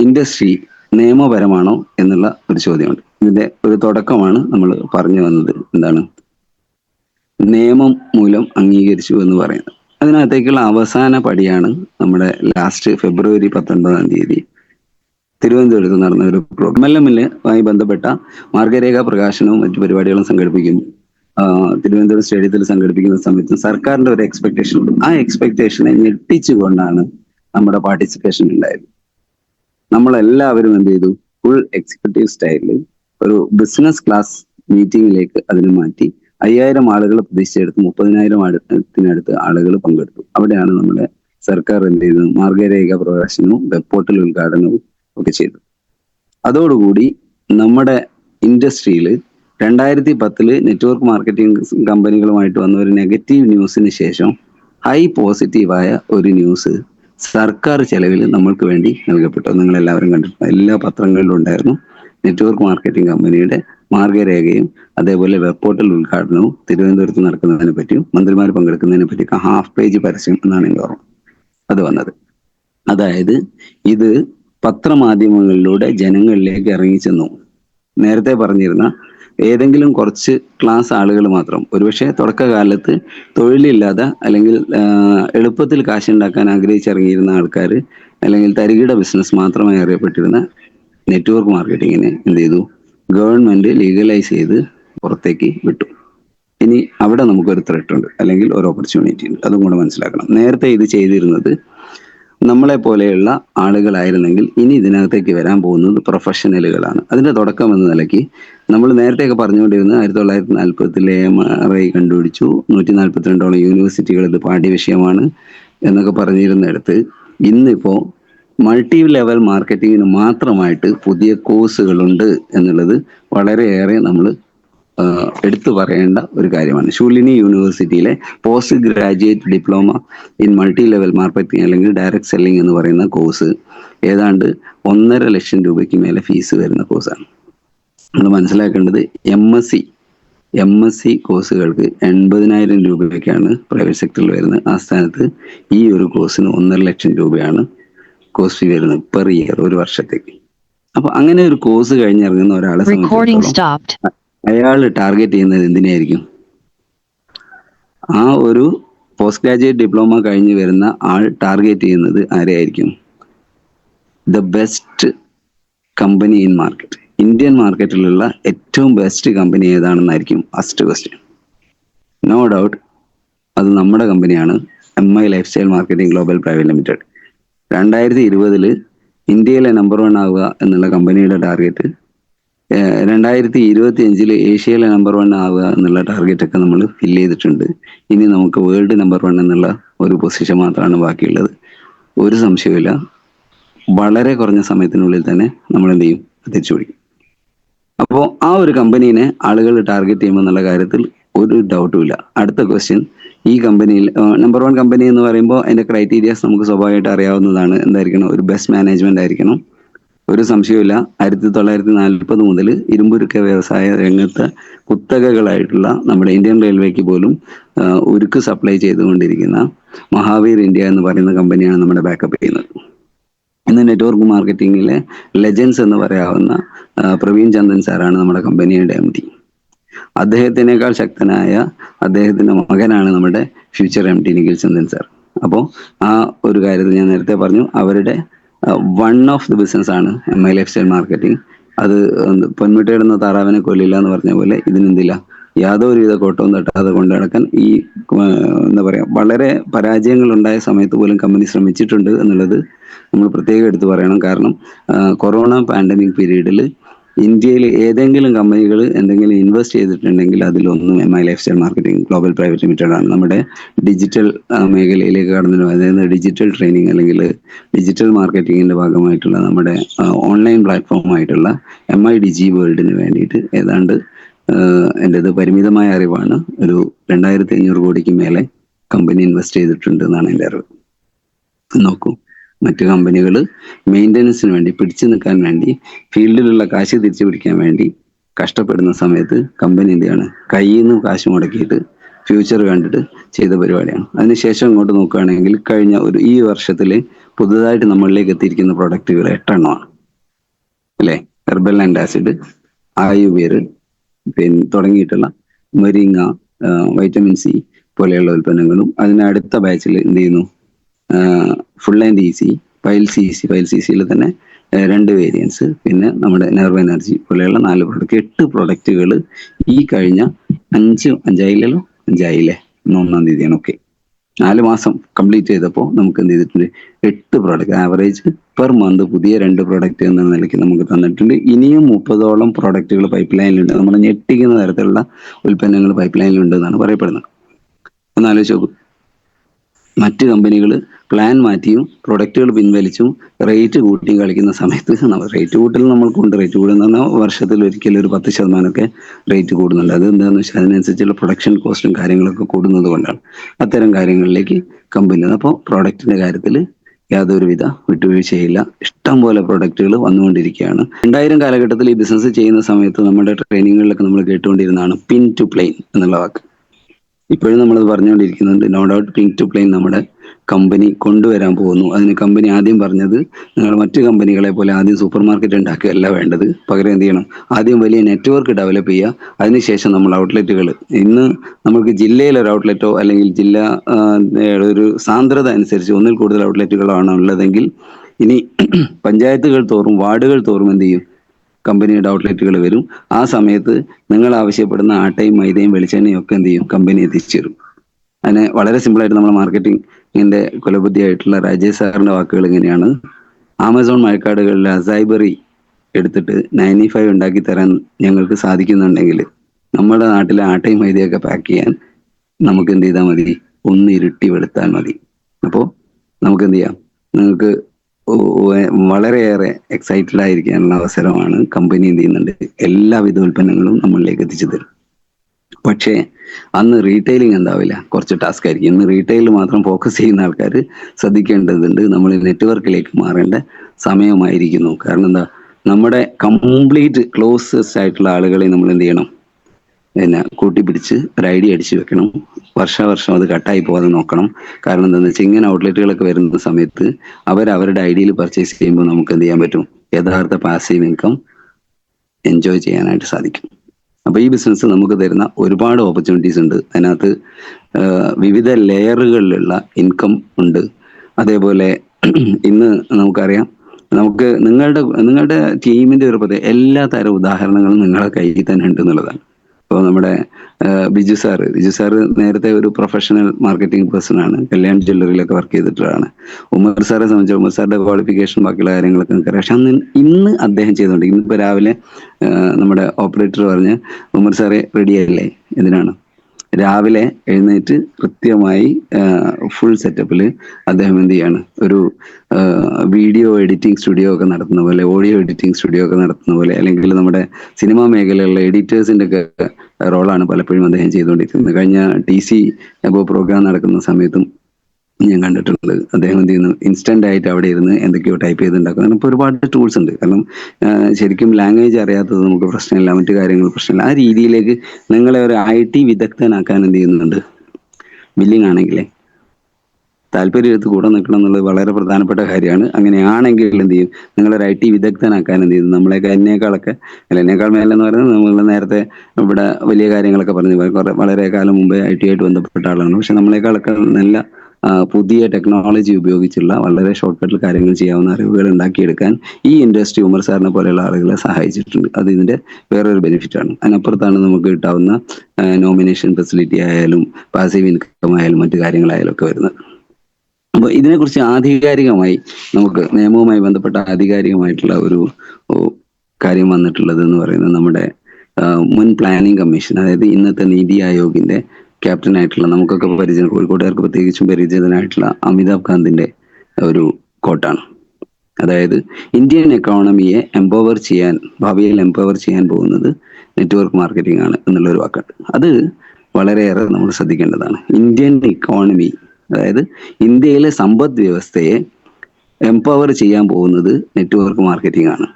ഇൻഡസ്ട്രി നിയമപരമാണോ എന്നുള്ള ഒരു ചോദ്യമുണ്ട്. ഇതിന്റെ ഒരു തുടക്കമാണ് നമ്മൾ പറഞ്ഞു വന്നത്. എന്താണ്? നിയമം മൂലം അംഗീകരിച്ചു എന്ന് പറയുന്നത്. അതിനകത്തേക്കുള്ള അവസാന പടിയാണ് നമ്മുടെ ലാസ്റ്റ് ഫെബ്രുവരി പത്തൊൻപതാം തീയതി. തിരുവനന്തപുരത്ത് നടന്ന ഒരു എം എൽ ആയി ബന്ധപ്പെട്ട മാർഗരേഖ പ്രകാശനവും മറ്റു പരിപാടികളും സംഘടിപ്പിക്കുന്നു തിരുവനന്തപുരം സ്റ്റേഡിയത്തിൽ സംഘടിപ്പിക്കുന്ന സമയത്ത് സർക്കാരിന്റെ ഒരു എക്സ്പെക്ടേഷൻ ആ എക്സ്പെക്ടേഷനെ ഞെട്ടിച്ചുകൊണ്ടാണ് നമ്മുടെ പാർട്ടിസിപ്പേഷൻ ഉണ്ടായിരുന്നു നമ്മളെല്ലാവരും എന്ത് ചെയ്തു? ഫുൾ എക്സിക്യൂട്ടീവ് സ്റ്റൈലിൽ ഒരു ബിസിനസ് ക്ലാസ് മീറ്റിംഗിലേക്ക് അതിനെ മാറ്റി അയ്യായിരം ആളുകൾ പ്രതീക്ഷിച്ചെടുത്ത് മുപ്പതിനായിരം അടുത്തിനടുത്ത് ആളുകൾ പങ്കെടുത്തു. അവിടെയാണ് നമ്മുടെ സർക്കാർ എന്ത് ചെയ്തത്? മാർഗരേഖ പ്രകാശനവും വെബ് പോർട്ടൽ ഉദ്ഘാടനവും ഒക്കെ ചെയ്തു. അതോടുകൂടി നമ്മുടെ ഇൻഡസ്ട്രിയിൽ രണ്ടായിരത്തി പത്തിൽ നെറ്റ്വർക്ക് മാർക്കറ്റിംഗ് കമ്പനികളുമായിട്ട് വന്ന ഒരു നെഗറ്റീവ് ന്യൂസിന് ശേഷം ഹൈ പോസിറ്റീവായ ഒരു ന്യൂസ് സർക്കാർ ചെലവിൽ നമ്മൾക്ക് വേണ്ടി നൽകപ്പെട്ടു. നിങ്ങൾ എല്ലാവരും കണ്ടിട്ടുണ്ട്. എല്ലാ പത്രങ്ങളിലും ഉണ്ടായിരുന്നു. നെറ്റ്വർക്ക് മാർക്കറ്റിംഗ് കമ്പനിയുടെ മാർഗരേഖയും അതേപോലെ വെബ് പോർട്ടൽ ഉദ്ഘാടനവും തിരുവനന്തപുരത്ത് നടക്കുന്നതിനെ പറ്റിയും മന്ത്രിമാർ പങ്കെടുക്കുന്നതിനെ പറ്റിയൊക്കെ ഹാഫ് പേജ് പരസ്യം എന്നാണ് എനിക്ക് ഓർമ്മ. അത് വന്നത്. അതായത് ഇത് പത്രമാധ്യമങ്ങളിലൂടെ ജനങ്ങളിലേക്ക് ഇറങ്ങിച്ചെന്നു. നേരത്തെ പറഞ്ഞിരുന്ന ഏതെങ്കിലും കുറച്ച് ക്ലാസ് ആളുകൾ മാത്രം. ഒരുപക്ഷെ തുടക്കകാലത്ത് തൊഴിലില്ലാതെ അല്ലെങ്കിൽ എളുപ്പത്തിൽ കാശുണ്ടാക്കാൻ ആഗ്രഹിച്ചിറങ്ങിയിരുന്ന ആൾക്കാർ അല്ലെങ്കിൽ തരികിട ബിസിനസ് മാത്രമായി അറിയപ്പെട്ടിരുന്ന നെറ്റ്വർക്ക് മാർക്കറ്റിങ്ങിനെ എന്ത് ചെയ്തു? ഗവൺമെന്റ് ലീഗലൈസ് ചെയ്ത് പുറത്തേക്ക് വിട്ടു. ഇനി അവിടെ നമുക്കൊരു ത്രെട്ട് ഉണ്ട്. അല്ലെങ്കിൽ ഒരു ഓപ്പർച്യൂണിറ്റി ഉണ്ട്. അതും കൂടെ മനസ്സിലാക്കണം. നേരത്തെ ഇത് ചെയ്തിരുന്നത് നമ്മളെ പോലെയുള്ള ആളുകളായിരുന്നെങ്കിൽ ഇനി ഇതിനകത്തേക്ക് വരാൻ പോകുന്നത് പ്രൊഫഷണലുകളാണ് അതിന്റെ തുടക്കം എന്ന നിലയ്ക്ക് നമ്മൾ നേരത്തെയൊക്കെ പറഞ്ഞുകൊണ്ടിരുന്നത് ആയിരത്തി തൊള്ളായിരത്തി നാൽപ്പത്തിലെ എം ആർ ഐ കണ്ടുപിടിച്ചു. നൂറ്റി നാൽപ്പത്തിരണ്ടോളം യൂണിവേഴ്സിറ്റികൾ ഇത് പാഠ്യവിഷയമാണ് എന്നൊക്കെ പറഞ്ഞിരുന്നിടത്ത് ഇന്നിപ്പോ മൾട്ടി ലെവൽ മാർക്കറ്റിങ്ങിന് മാത്രമായിട്ട് പുതിയ കോഴ്സുകളുണ്ട് എന്നുള്ളത് വളരെയേറെ നമ്മൾ എടുത്തു പറയേണ്ട ഒരു കാര്യമാണ്. ഷൂലിനി യൂണിവേഴ്സിറ്റിയിലെ post graduate diploma in multi level marketing അല്ലെങ്കിൽ ഡയറക്ട് സെല്ലിംഗ് എന്ന് പറയുന്ന കോഴ്സ് ഏതാണ്ട് ഒന്നര ലക്ഷം രൂപയ്ക്ക് മേലെ ഫീസ് വരുന്ന കോഴ്സാണ് നമ്മൾ മനസ്സിലാക്കേണ്ടത് M S C M S C കോഴ്സുകൾക്ക് എൺപതിനായിരം രൂപയ്ക്കാണ് പ്രൈവറ്റ് സെക്ടറിൽ വരുന്നത് ആ സ്ഥാനത്ത് ഈ ഒരു കോഴ്സിന് ഒന്നര ലക്ഷം രൂപയാണ് കോഴ്സ് ഫീ വരുന്നത് പെർ ഇയർ ഒരു വർഷത്തേക്ക്. അപ്പൊ അങ്ങനെ ഒരു കോഴ്സ് കഴിഞ്ഞിറങ്ങുന്ന ഒരാളെ. അയാൾ ടാർഗറ്റ് ചെയ്യുന്നത് എന്തിനായിരിക്കും ആ ഒരു പോസ്റ്റ് ഗ്രാജുവേറ്റ് ഡിപ്ലോമ കഴിഞ്ഞ് വരുന്ന ആൾ ടാർഗറ്റ് ചെയ്യുന്നത് ആരെയായിരിക്കും? The best company in market Indian മാർക്കറ്റിലുള്ള ഏറ്റവും ബെസ്റ്റ് കമ്പനി ഏതാണെന്നായിരിക്കും? ഫസ്റ്റ് ക്വസ്റ്റ്യൻ നോ ഡൗട്ട് അത് നമ്മുടെ കമ്പനിയാണ് M I Lifestyle Marketing Global Private Limited രണ്ടായിരത്തി ഇരുപതിൽ ഇന്ത്യയിലെ നമ്പർ വൺ ആവുക എന്നുള്ള കമ്പനിയുടെ ടാർഗറ്റ് രണ്ടായിരത്തി ഇരുപത്തി അഞ്ചിൽ ഏഷ്യയിലെ നമ്പർ വൺ ആവുക എന്നുള്ള ടാർഗറ്റ് ഒക്കെ നമ്മൾ ഫിൽ ചെയ്തിട്ടുണ്ട്. ഇനി നമുക്ക് വേൾഡ് നമ്പർ വൺ എന്നുള്ള ഒരു പൊസിഷൻ മാത്രമാണ് ബാക്കിയുള്ളത്. ഒരു സംശയമില്ല വളരെ കുറഞ്ഞ സമയത്തിനുള്ളിൽ തന്നെ നമ്മൾ എന്ത് ചെയ്യും? തിരിച്ചുപിടിക്കും അപ്പോൾ ആ ഒരു കമ്പനീനെ ആളുകൾ ടാർഗറ്റ് ചെയ്യുമ്പോൾ എന്നുള്ള കാര്യത്തിൽ ഒരു ഡൗട്ടും ഇല്ല. അടുത്ത ക്വസ്റ്റ്യൻ ഈ കമ്പനിയിൽ നമ്പർ വൺ കമ്പനി എന്ന് പറയുമ്പോൾ അതിന്റെ ക്രൈറ്റീരിയാസ് നമുക്ക് സ്വാഭാവികമായിട്ട് അറിയാവുന്നതാണ്. എന്തായിരിക്കണം? ഒരു ബെസ്റ്റ് മാനേജ്മെന്റ് ആയിരിക്കണം. ഒരു സംശയവുമില്ല. ആയിരത്തി തൊള്ളായിരത്തി നാൽപ്പത് മുതൽ ഇരുമ്പുരുക്ക വ്യവസായ രംഗത്ത് കുത്തകകളായിട്ടുള്ള നമ്മുടെ ഇന്ത്യൻ റെയിൽവേക്ക് പോലും ഉരുക്ക് സപ്ലൈ ചെയ്തുകൊണ്ടിരിക്കുന്ന മഹാവീർ ഇന്ത്യ എന്ന് പറയുന്ന കമ്പനിയാണ് നമ്മുടെ ബാക്കപ്പ് ചെയ്യുന്നത്. ഇന്ന് നെറ്റ്വർക്ക് മാർക്കറ്റിംഗിലെ ലെജൻസ് എന്ന് പറയാവുന്ന പ്രവീൺ ചന്ദൻ സാറാണ് നമ്മുടെ കമ്പനിയുടെ എം ഡി. അദ്ദേഹത്തിനേക്കാൾ ശക്തനായ അദ്ദേഹത്തിന്റെ മകനാണ് നമ്മുടെ future M T Nikhil Chandan sir. അപ്പോൾ ആ ഒരു കാര്യത്തിൽ ഞാൻ നേരത്തെ പറഞ്ഞു അവരുടെ വൺ ഓഫ് ദി ബിസിനസ് ആണ് M I life style marketing അത് പൊന്മുട്ടയിടുന്ന താറാവിനെ കൊല്ലില്ല എന്ന് പറഞ്ഞ പോലെ ഇതിനെന്തില്ല യാതൊരുവിധ കോട്ടവും തട്ടാതെ കൊണ്ടു നടക്കാൻ ഈ എന്താ പറയാ വളരെ പരാജയങ്ങൾ ഉണ്ടായ സമയത്ത് പോലും കമ്പനി ശ്രമിച്ചിട്ടുണ്ട് എന്നുള്ളത് നമ്മൾ പ്രത്യേകം എടുത്തു പറയണം. കാരണം കൊറോണ പാൻഡമിക് പീരീഡിൽ ഇന്ത്യയിൽ ഏതെങ്കിലും കമ്പനികൾ എന്തെങ്കിലും ഇൻവെസ്റ്റ് ചെയ്തിട്ടുണ്ടെങ്കിൽ അതിലൊന്നും M I life style marketing global private limited ആണ്. നമ്മുടെ ഡിജിറ്റൽ മേഖലയിലേക്ക് കടന്നു അതായത് ഡിജിറ്റൽ ട്രെയിനിങ് അല്ലെങ്കിൽ ഡിജിറ്റൽ മാർക്കറ്റിംഗിന്റെ ഭാഗമായിട്ടുള്ള നമ്മുടെ ഓൺലൈൻ പ്ലാറ്റ്ഫോം ആയിട്ടുള്ള എം ഐ ഡി ജി വേൾഡിന് വേണ്ടിയിട്ട് ഏതാണ്ട് എന്റെത് പരിമിതമായ അറിവാണ്. ഒരു രണ്ടായിരത്തി അഞ്ഞൂറ് കോടിക്ക് മേലെ കമ്പനി ഇൻവെസ്റ്റ് ചെയ്തിട്ടുണ്ട് എന്നാണ് എന്റെ അറിവ്. നോക്കൂ. മറ്റു കമ്പനികൾ മെയിന്റനൻസിന് വേണ്ടി പിടിച്ചു നിൽക്കാൻ വേണ്ടി ഫീൽഡിലുള്ള കാശ് തിരിച്ചു പിടിക്കാൻ വേണ്ടി കഷ്ടപ്പെടുന്ന സമയത്ത് കമ്പനി എന്തെയാണ് കയ്യിൽ നിന്ന് കാശ് മുടക്കിയിട്ട് ഫ്യൂച്ചർ കണ്ടിട്ട് ചെയ്ത പരിപാടിയാണ്. അതിനുശേഷം ഇങ്ങോട്ട് നോക്കുകയാണെങ്കിൽ കഴിഞ്ഞ ഒരു ഈ വർഷത്തിൽ പുതുതായിട്ട് നമ്മളിലേക്ക് എത്തിയിരിക്കുന്ന പ്രൊഡക്റ്റുകൾ എട്ടെണ്ണമാണ് അല്ലേ? ഹെർബൽ ആൻഡ് ആസിഡ് ആയുവേർ പിന്നെ തുടങ്ങിയിട്ടുള്ള മരിങ്ങ വൈറ്റമിൻ സി പോലെയുള്ള ഉൽപ്പന്നങ്ങളും അതിനടുത്ത ബാച്ചിൽ എന്ത് ചെയ്യുന്നു? Full and easy file C C file C സിയിൽ തന്നെ രണ്ട് വേരിയൻസ് പിന്നെ നമ്മുടെ നെർവ് എനർജി പോലെയുള്ള നാല് പ്രൊഡക്റ്റ് എട്ട് പ്രൊഡക്റ്റുകൾ ഈ കഴിഞ്ഞ അഞ്ച് അഞ്ചായില്ലല്ലോ അഞ്ചായില്ലേ? ഒന്നാം തീയതിയാണ്. ഓക്കെ നാല് മാസം കംപ്ലീറ്റ് ചെയ്തപ്പോൾ നമുക്ക് എന്ത് ചെയ്തിട്ടുണ്ട്? എട്ട് പ്രോഡക്റ്റ് ആവറേജ് പെർ മന്ത് പുതിയ രണ്ട് പ്രോഡക്റ്റ് എന്ന നിലയ്ക്ക് നമുക്ക് തന്നിട്ടുണ്ട്. ഇനിയും മുപ്പതോളം പ്രോഡക്റ്റുകൾ പൈപ്പ് ലൈനിലുണ്ട് നമ്മൾ ഞെട്ടിക്കുന്ന തരത്തിലുള്ള ഉൽപ്പന്നങ്ങൾ പൈപ്പ് ലൈനിലുണ്ട് എന്നാണ് പറയപ്പെടുന്നത്. ഒന്ന് നോക്കൂ. മറ്റ് കമ്പനികൾ പ്ലാൻ മാറ്റിയും പ്രൊഡക്റ്റുകൾ പിൻവലിച്ചും റേറ്റ് കൂട്ടിയും കളിക്കുന്ന സമയത്ത് റേറ്റ് കൂട്ടൽ നമ്മൾക്കുണ്ട് റേറ്റ് കൂടുന്ന വർഷത്തിൽ ഒരിക്കലും ഒരു പത്ത് ശതമാനമൊക്കെ റേറ്റ് കൂടുന്നുണ്ട്. അത് എന്താണെന്ന് വെച്ചാൽ അതിനനുസരിച്ചുള്ള പ്രൊഡക്ഷൻ കോസ്റ്റും കാര്യങ്ങളൊക്കെ കൂടുന്നത് കൊണ്ടാണ്. അത്തരം കാര്യങ്ങളിലേക്ക് കമ്പനി അപ്പോൾ പ്രോഡക്റ്റിന്റെ കാര്യത്തിൽ യാതൊരുവിധ വിട്ടുവീഴ്ചയില്ല. ഇഷ്ടം പോലെ പ്രൊഡക്റ്റുകൾ വന്നുകൊണ്ടിരിക്കുകയാണ്. രണ്ടായിരം കാലഘട്ടത്തിൽ ഈ ബിസിനസ് ചെയ്യുന്ന സമയത്ത് നമ്മുടെ ട്രെയിനിങ്ങുകളിലൊക്കെ നമ്മൾ കേട്ടുകൊണ്ടിരുന്നതാണ് പിൻ ടു പ്ലെയിൻ എന്നുള്ള വാക്ക്. ഇപ്പോഴും നമ്മളത് പറഞ്ഞുകൊണ്ടിരിക്കുന്നുണ്ട്. No doubt pink to plain നമ്മുടെ കമ്പനി കൊണ്ടുവരാൻ പോകുന്നു. അതിന് കമ്പനി ആദ്യം പറഞ്ഞത് നിങ്ങൾ മറ്റു കമ്പനികളെ പോലെ ആദ്യം സൂപ്പർ മാർക്കറ്റ് ഉണ്ടാക്കുകയല്ല വേണ്ടത്. പകരം എന്ത് ചെയ്യണം? ആദ്യം വലിയ നെറ്റ്വർക്ക് ഡെവലപ്പ് ചെയ്യുക. അതിനുശേഷം നമ്മൾ ഔട്ട്ലെറ്റുകൾ ഇന്ന് നമുക്ക് ജില്ലയിൽ ഒരു ഔട്ട്ലെറ്റോ അല്ലെങ്കിൽ ജില്ല ഒരു സാന്ദ്രത അനുസരിച്ച് ഒന്നിൽ കൂടുതൽ ഔട്ട്ലെറ്റുകളാണ് ഉള്ളതെങ്കിൽ ഇനി [CLEARS THROAT] പഞ്ചായത്തുകൾ തോറും വാർഡുകൾ തോറും എന്ത് ചെയ്യും? കമ്പനിയുടെ ഔട്ട്ലെറ്റുകൾ വരും. ആ സമയത്ത് നിങ്ങൾ ആവശ്യപ്പെടുന്ന ആട്ടയും മൈദയും വെളിച്ചെണ്ണയും ഒക്കെ എന്ത് ചെയ്യും? കമ്പനി എത്തിച്ചു തരും അതിന് വളരെ സിമ്പിളായിട്ട് നമ്മൾ മാർക്കറ്റിംഗിന്റെ കുലബുദ്ധിയായിട്ടുള്ള രാജേഷ് സാറിന്റെ വാക്കുകൾ ഇങ്ങനെയാണ്. ആമസോൺ മഴക്കാടുകളിലെ അസൈബറി എടുത്തിട്ട് നയന്റി ഫൈവ് ഉണ്ടാക്കി തരാൻ ഞങ്ങൾക്ക് സാധിക്കുന്നുണ്ടെങ്കിൽ നമ്മുടെ നാട്ടിലെ ആട്ടയും മൈദയൊക്കെ പാക്ക് ചെയ്യാൻ നമുക്ക് എന്ത് ചെയ്താൽ മതി? ഒന്ന് ഇരുട്ടി വെളുത്താൽ മതി. അപ്പോൾ നമുക്ക് എന്ത് ചെയ്യാം? നിങ്ങൾക്ക് വളരെയേറെ എക്സൈറ്റഡ് ആയിരിക്കാനുള്ള അവസരമാണ് കമ്പനി എന്ത് ചെയ്യുന്നുണ്ട്? എല്ലാവിധ ഉൽപ്പന്നങ്ങളും നമ്മളിലേക്ക് എത്തിച്ചു തരും. പക്ഷേ അന്ന് റീറ്റെയിലിംഗ് എന്താവില്ല? കുറച്ച് ടാസ്ക് ആയിരിക്കും. ഇന്ന് റീറ്റെയിൽ മാത്രം ഫോക്കസ് ചെയ്യുന്ന ആൾക്കാർ ശ്രദ്ധിക്കേണ്ടതുണ്ട്. നമ്മൾ നെറ്റ്വർക്കിലേക്ക് മാറേണ്ട സമയമായിരിക്കുന്നു. കാരണം എന്താ? നമ്മുടെ കംപ്ലീറ്റ് ക്ലോസസ്റ്റ് ആയിട്ടുള്ള ആളുകളെ നമ്മൾ എന്ത് ചെയ്യണം? പിന്നെ കൂട്ടിപ്പിടിച്ച് ഒരു ഐഡിയ അടിച്ച് വെക്കണം. വർഷാവർഷം അത് കട്ടായി പോകാതെ നോക്കണം. കാരണം എന്താണെന്ന് വെച്ചാൽ ഇങ്ങനെ ഔട്ട്ലെറ്റുകളൊക്കെ വരുന്ന സമയത്ത് അവർ അവരുടെ ഐഡിയയിൽ പർച്ചേസ് ചെയ്യുമ്പോൾ നമുക്ക് എന്ത് ചെയ്യാൻ പറ്റും? യഥാർത്ഥ പാസീവ് ഇൻകം എൻജോയ് ചെയ്യാനായിട്ട് സാധിക്കും. അപ്പൊ ഈ ബിസിനസ് നമുക്ക് തരുന്ന ഒരുപാട് ഓപ്പർച്യൂണിറ്റീസ് ഉണ്ട്. അതിനകത്ത് വിവിധ ലെയറുകളിലുള്ള ഇൻകം ഉണ്ട്. അതേപോലെ [CLEARS THROAT] ഇന്ന് നമുക്കറിയാം നമുക്ക് നിങ്ങളുടെ നിങ്ങളുടെ ടീമിന്റെ ഒരു എല്ലാ തരം ഉദാഹരണങ്ങളും നിങ്ങളുടെ കയ്യിൽ തന്നെ ഉണ്ട് എന്നുള്ളതാണ്. ഇപ്പോൾ നമ്മുടെ ബിജു സാറ് ബിജു സാറ് നേരത്തെ ഒരു പ്രൊഫഷണൽ മാർക്കറ്റിംഗ് പേഴ്സൺ ആണ്. കല്യാൺ ജ്വല്ലറിയിലൊക്കെ വർക്ക് ചെയ്തിട്ടുള്ളതാണ്. ഉമർ സാറെ സംബന്ധിച്ച് ഉമർ സാറിന്റെ ക്വാളിഫിക്കേഷൻ ബാക്കിയുള്ള കാര്യങ്ങളൊക്കെ നമുക്കറിയാം പക്ഷെ അന്ന് ഇന്ന് അദ്ദേഹം ചെയ്തുകൊണ്ട് ഇന്നിപ്പോൾ രാവിലെ നമ്മുടെ ഓപ്പറേറ്റർ പറഞ്ഞ് ഉമർ സാറെ റെഡിയായില്ലേ എന്തിനാണ്? രാവിലെ എഴുന്നേറ്റ് കൃത്യമായി ഫുൾ സെറ്റപ്പിൽ അദ്ദേഹം എന്ത് ചെയ്യാണ്? ഒരു വീഡിയോ എഡിറ്റിംഗ് സ്റ്റുഡിയോ ഒക്കെ നടത്തുന്ന പോലെ ഓഡിയോ എഡിറ്റിംഗ് സ്റ്റുഡിയോ ഒക്കെ നടത്തുന്ന പോലെ അല്ലെങ്കിൽ നമ്മുടെ സിനിമാ മേഖലയിലുള്ള എഡിറ്റേഴ്സിന്റെ ഒക്കെ റോളാണ് പലപ്പോഴും അദ്ദേഹം ചെയ്തുകൊണ്ടിരിക്കുന്നത്. കഴിഞ്ഞ ടി സി പ്രോഗ്രാം നടക്കുന്ന സമയത്തും ഞാൻ കണ്ടിട്ടുള്ളത് അദ്ദേഹം എന്ത് ചെയ്യുന്നു? ഇൻസ്റ്റന്റ് ആയിട്ട് അവിടെ ഇരുന്ന് എന്തൊക്കെയോ ടൈപ്പ് ചെയ്തുണ്ടാക്കും കാരണം ഒരുപാട് ടൂൾസ് ഉണ്ട്. കാരണം ശരിക്കും ലാംഗ്വേജ് അറിയാത്തത് നമുക്ക് പ്രശ്നമില്ല. മറ്റു കാര്യങ്ങൾ പ്രശ്നമില്ല. ആ രീതിയിലേക്ക് നിങ്ങളെ ഒരു ഐ ടി വിദഗ്ധനാക്കാൻ എന്ത് ചെയ്യുന്നുണ്ട്? ബില്ലിംഗ് ആണെങ്കിലേ. താല്പര്യം എടുത്ത് കൂടെ നിൽക്കണം എന്നുള്ളത് വളരെ പ്രധാനപ്പെട്ട കാര്യമാണ്. അങ്ങനെയാണെങ്കിൽ എന്ത് ചെയ്യും? നിങ്ങളൊരു ഐ ടി വിദഗ്ധനാക്കാൻ എന്ത് ചെയ്യും? നമ്മളെയൊക്കെ എന്നേക്കാളൊക്കെ അല്ല എന്നേക്കാൾ മേലെന്ന് പറയുന്നത് നമ്മൾ നേരത്തെ ഇവിടെ വലിയ കാര്യങ്ങളൊക്കെ പറഞ്ഞു. വളരെ കാലം മുമ്പേ ഐ ടി ആയിട്ട് ബന്ധപ്പെട്ട ആളാണ്. പക്ഷെ നമ്മളെക്കാളൊക്കെ നല്ല പുതിയ ടെക്നോളജി ഉപയോഗിച്ചുള്ള വളരെ ഷോർട്ട് കട്ടിൽ കാര്യങ്ങൾ ചെയ്യാവുന്ന അറിവുകൾ ഉണ്ടാക്കിയെടുക്കാൻ ഈ ഇൻഡസ്ട്രി ഉമർ സാറിനെ പോലെയുള്ള ആളുകളെ സഹായിച്ചിട്ടുണ്ട്. അത് ഇതിന്റെ വേറൊരു ബെനിഫിറ്റ് ആണ്. അതിനപ്പുറത്താണ് നമുക്ക് കിട്ടാവുന്ന നോമിനേഷൻ ഫെസിലിറ്റി ആയാലും പാസീവ് ഇൻകം ആയാലും മറ്റു കാര്യങ്ങളായാലും ഒക്കെ വരുന്നത്. അപ്പോൾ ഇതിനെക്കുറിച്ച് ആധികാരികമായി നമുക്ക് നിയമവുമായി ബന്ധപ്പെട്ട ആധികാരികമായിട്ടുള്ള ഒരു കാര്യം വന്നിട്ടുള്ളത് എന്ന് പറയുന്നത് നമ്മുടെ മുൻ പ്ലാനിംഗ് കമ്മീഷൻ അതായത് ഇന്നത്തെ നീതി ആയോഗിന്റെ ക്യാപ്റ്റൻ ആയിട്ടുള്ള നമുക്കൊക്കെ പരിചയം കോഴിക്കോട്ടുകാർക്ക് പ്രത്യേകിച്ചും പരിചിതനായിട്ടുള്ള അമിതാഭ് കാന്തിന്റെ ഒരു കോട്ടാണ്. അതായത് ഇന്ത്യൻ എക്കോണമിയെ എംപവർ ചെയ്യാൻ ഭാവിയിൽ എംപവർ ചെയ്യാൻ പോകുന്നത് നെറ്റ്വർക്ക് മാർക്കറ്റിംഗ് ആണ് എന്നുള്ളൊരു വാക്കാണ്. അത് വളരെയേറെ നമ്മൾ ശ്രദ്ധിക്കേണ്ടതാണ്. ഇന്ത്യൻ ഇക്കോണമി അതായത് ഇന്ത്യയിലെ സമ്പദ് വ്യവസ്ഥയെ എംപവർ ചെയ്യാൻ പോകുന്നത് നെറ്റ്വർക്ക് മാർക്കറ്റിംഗ് ആണ്.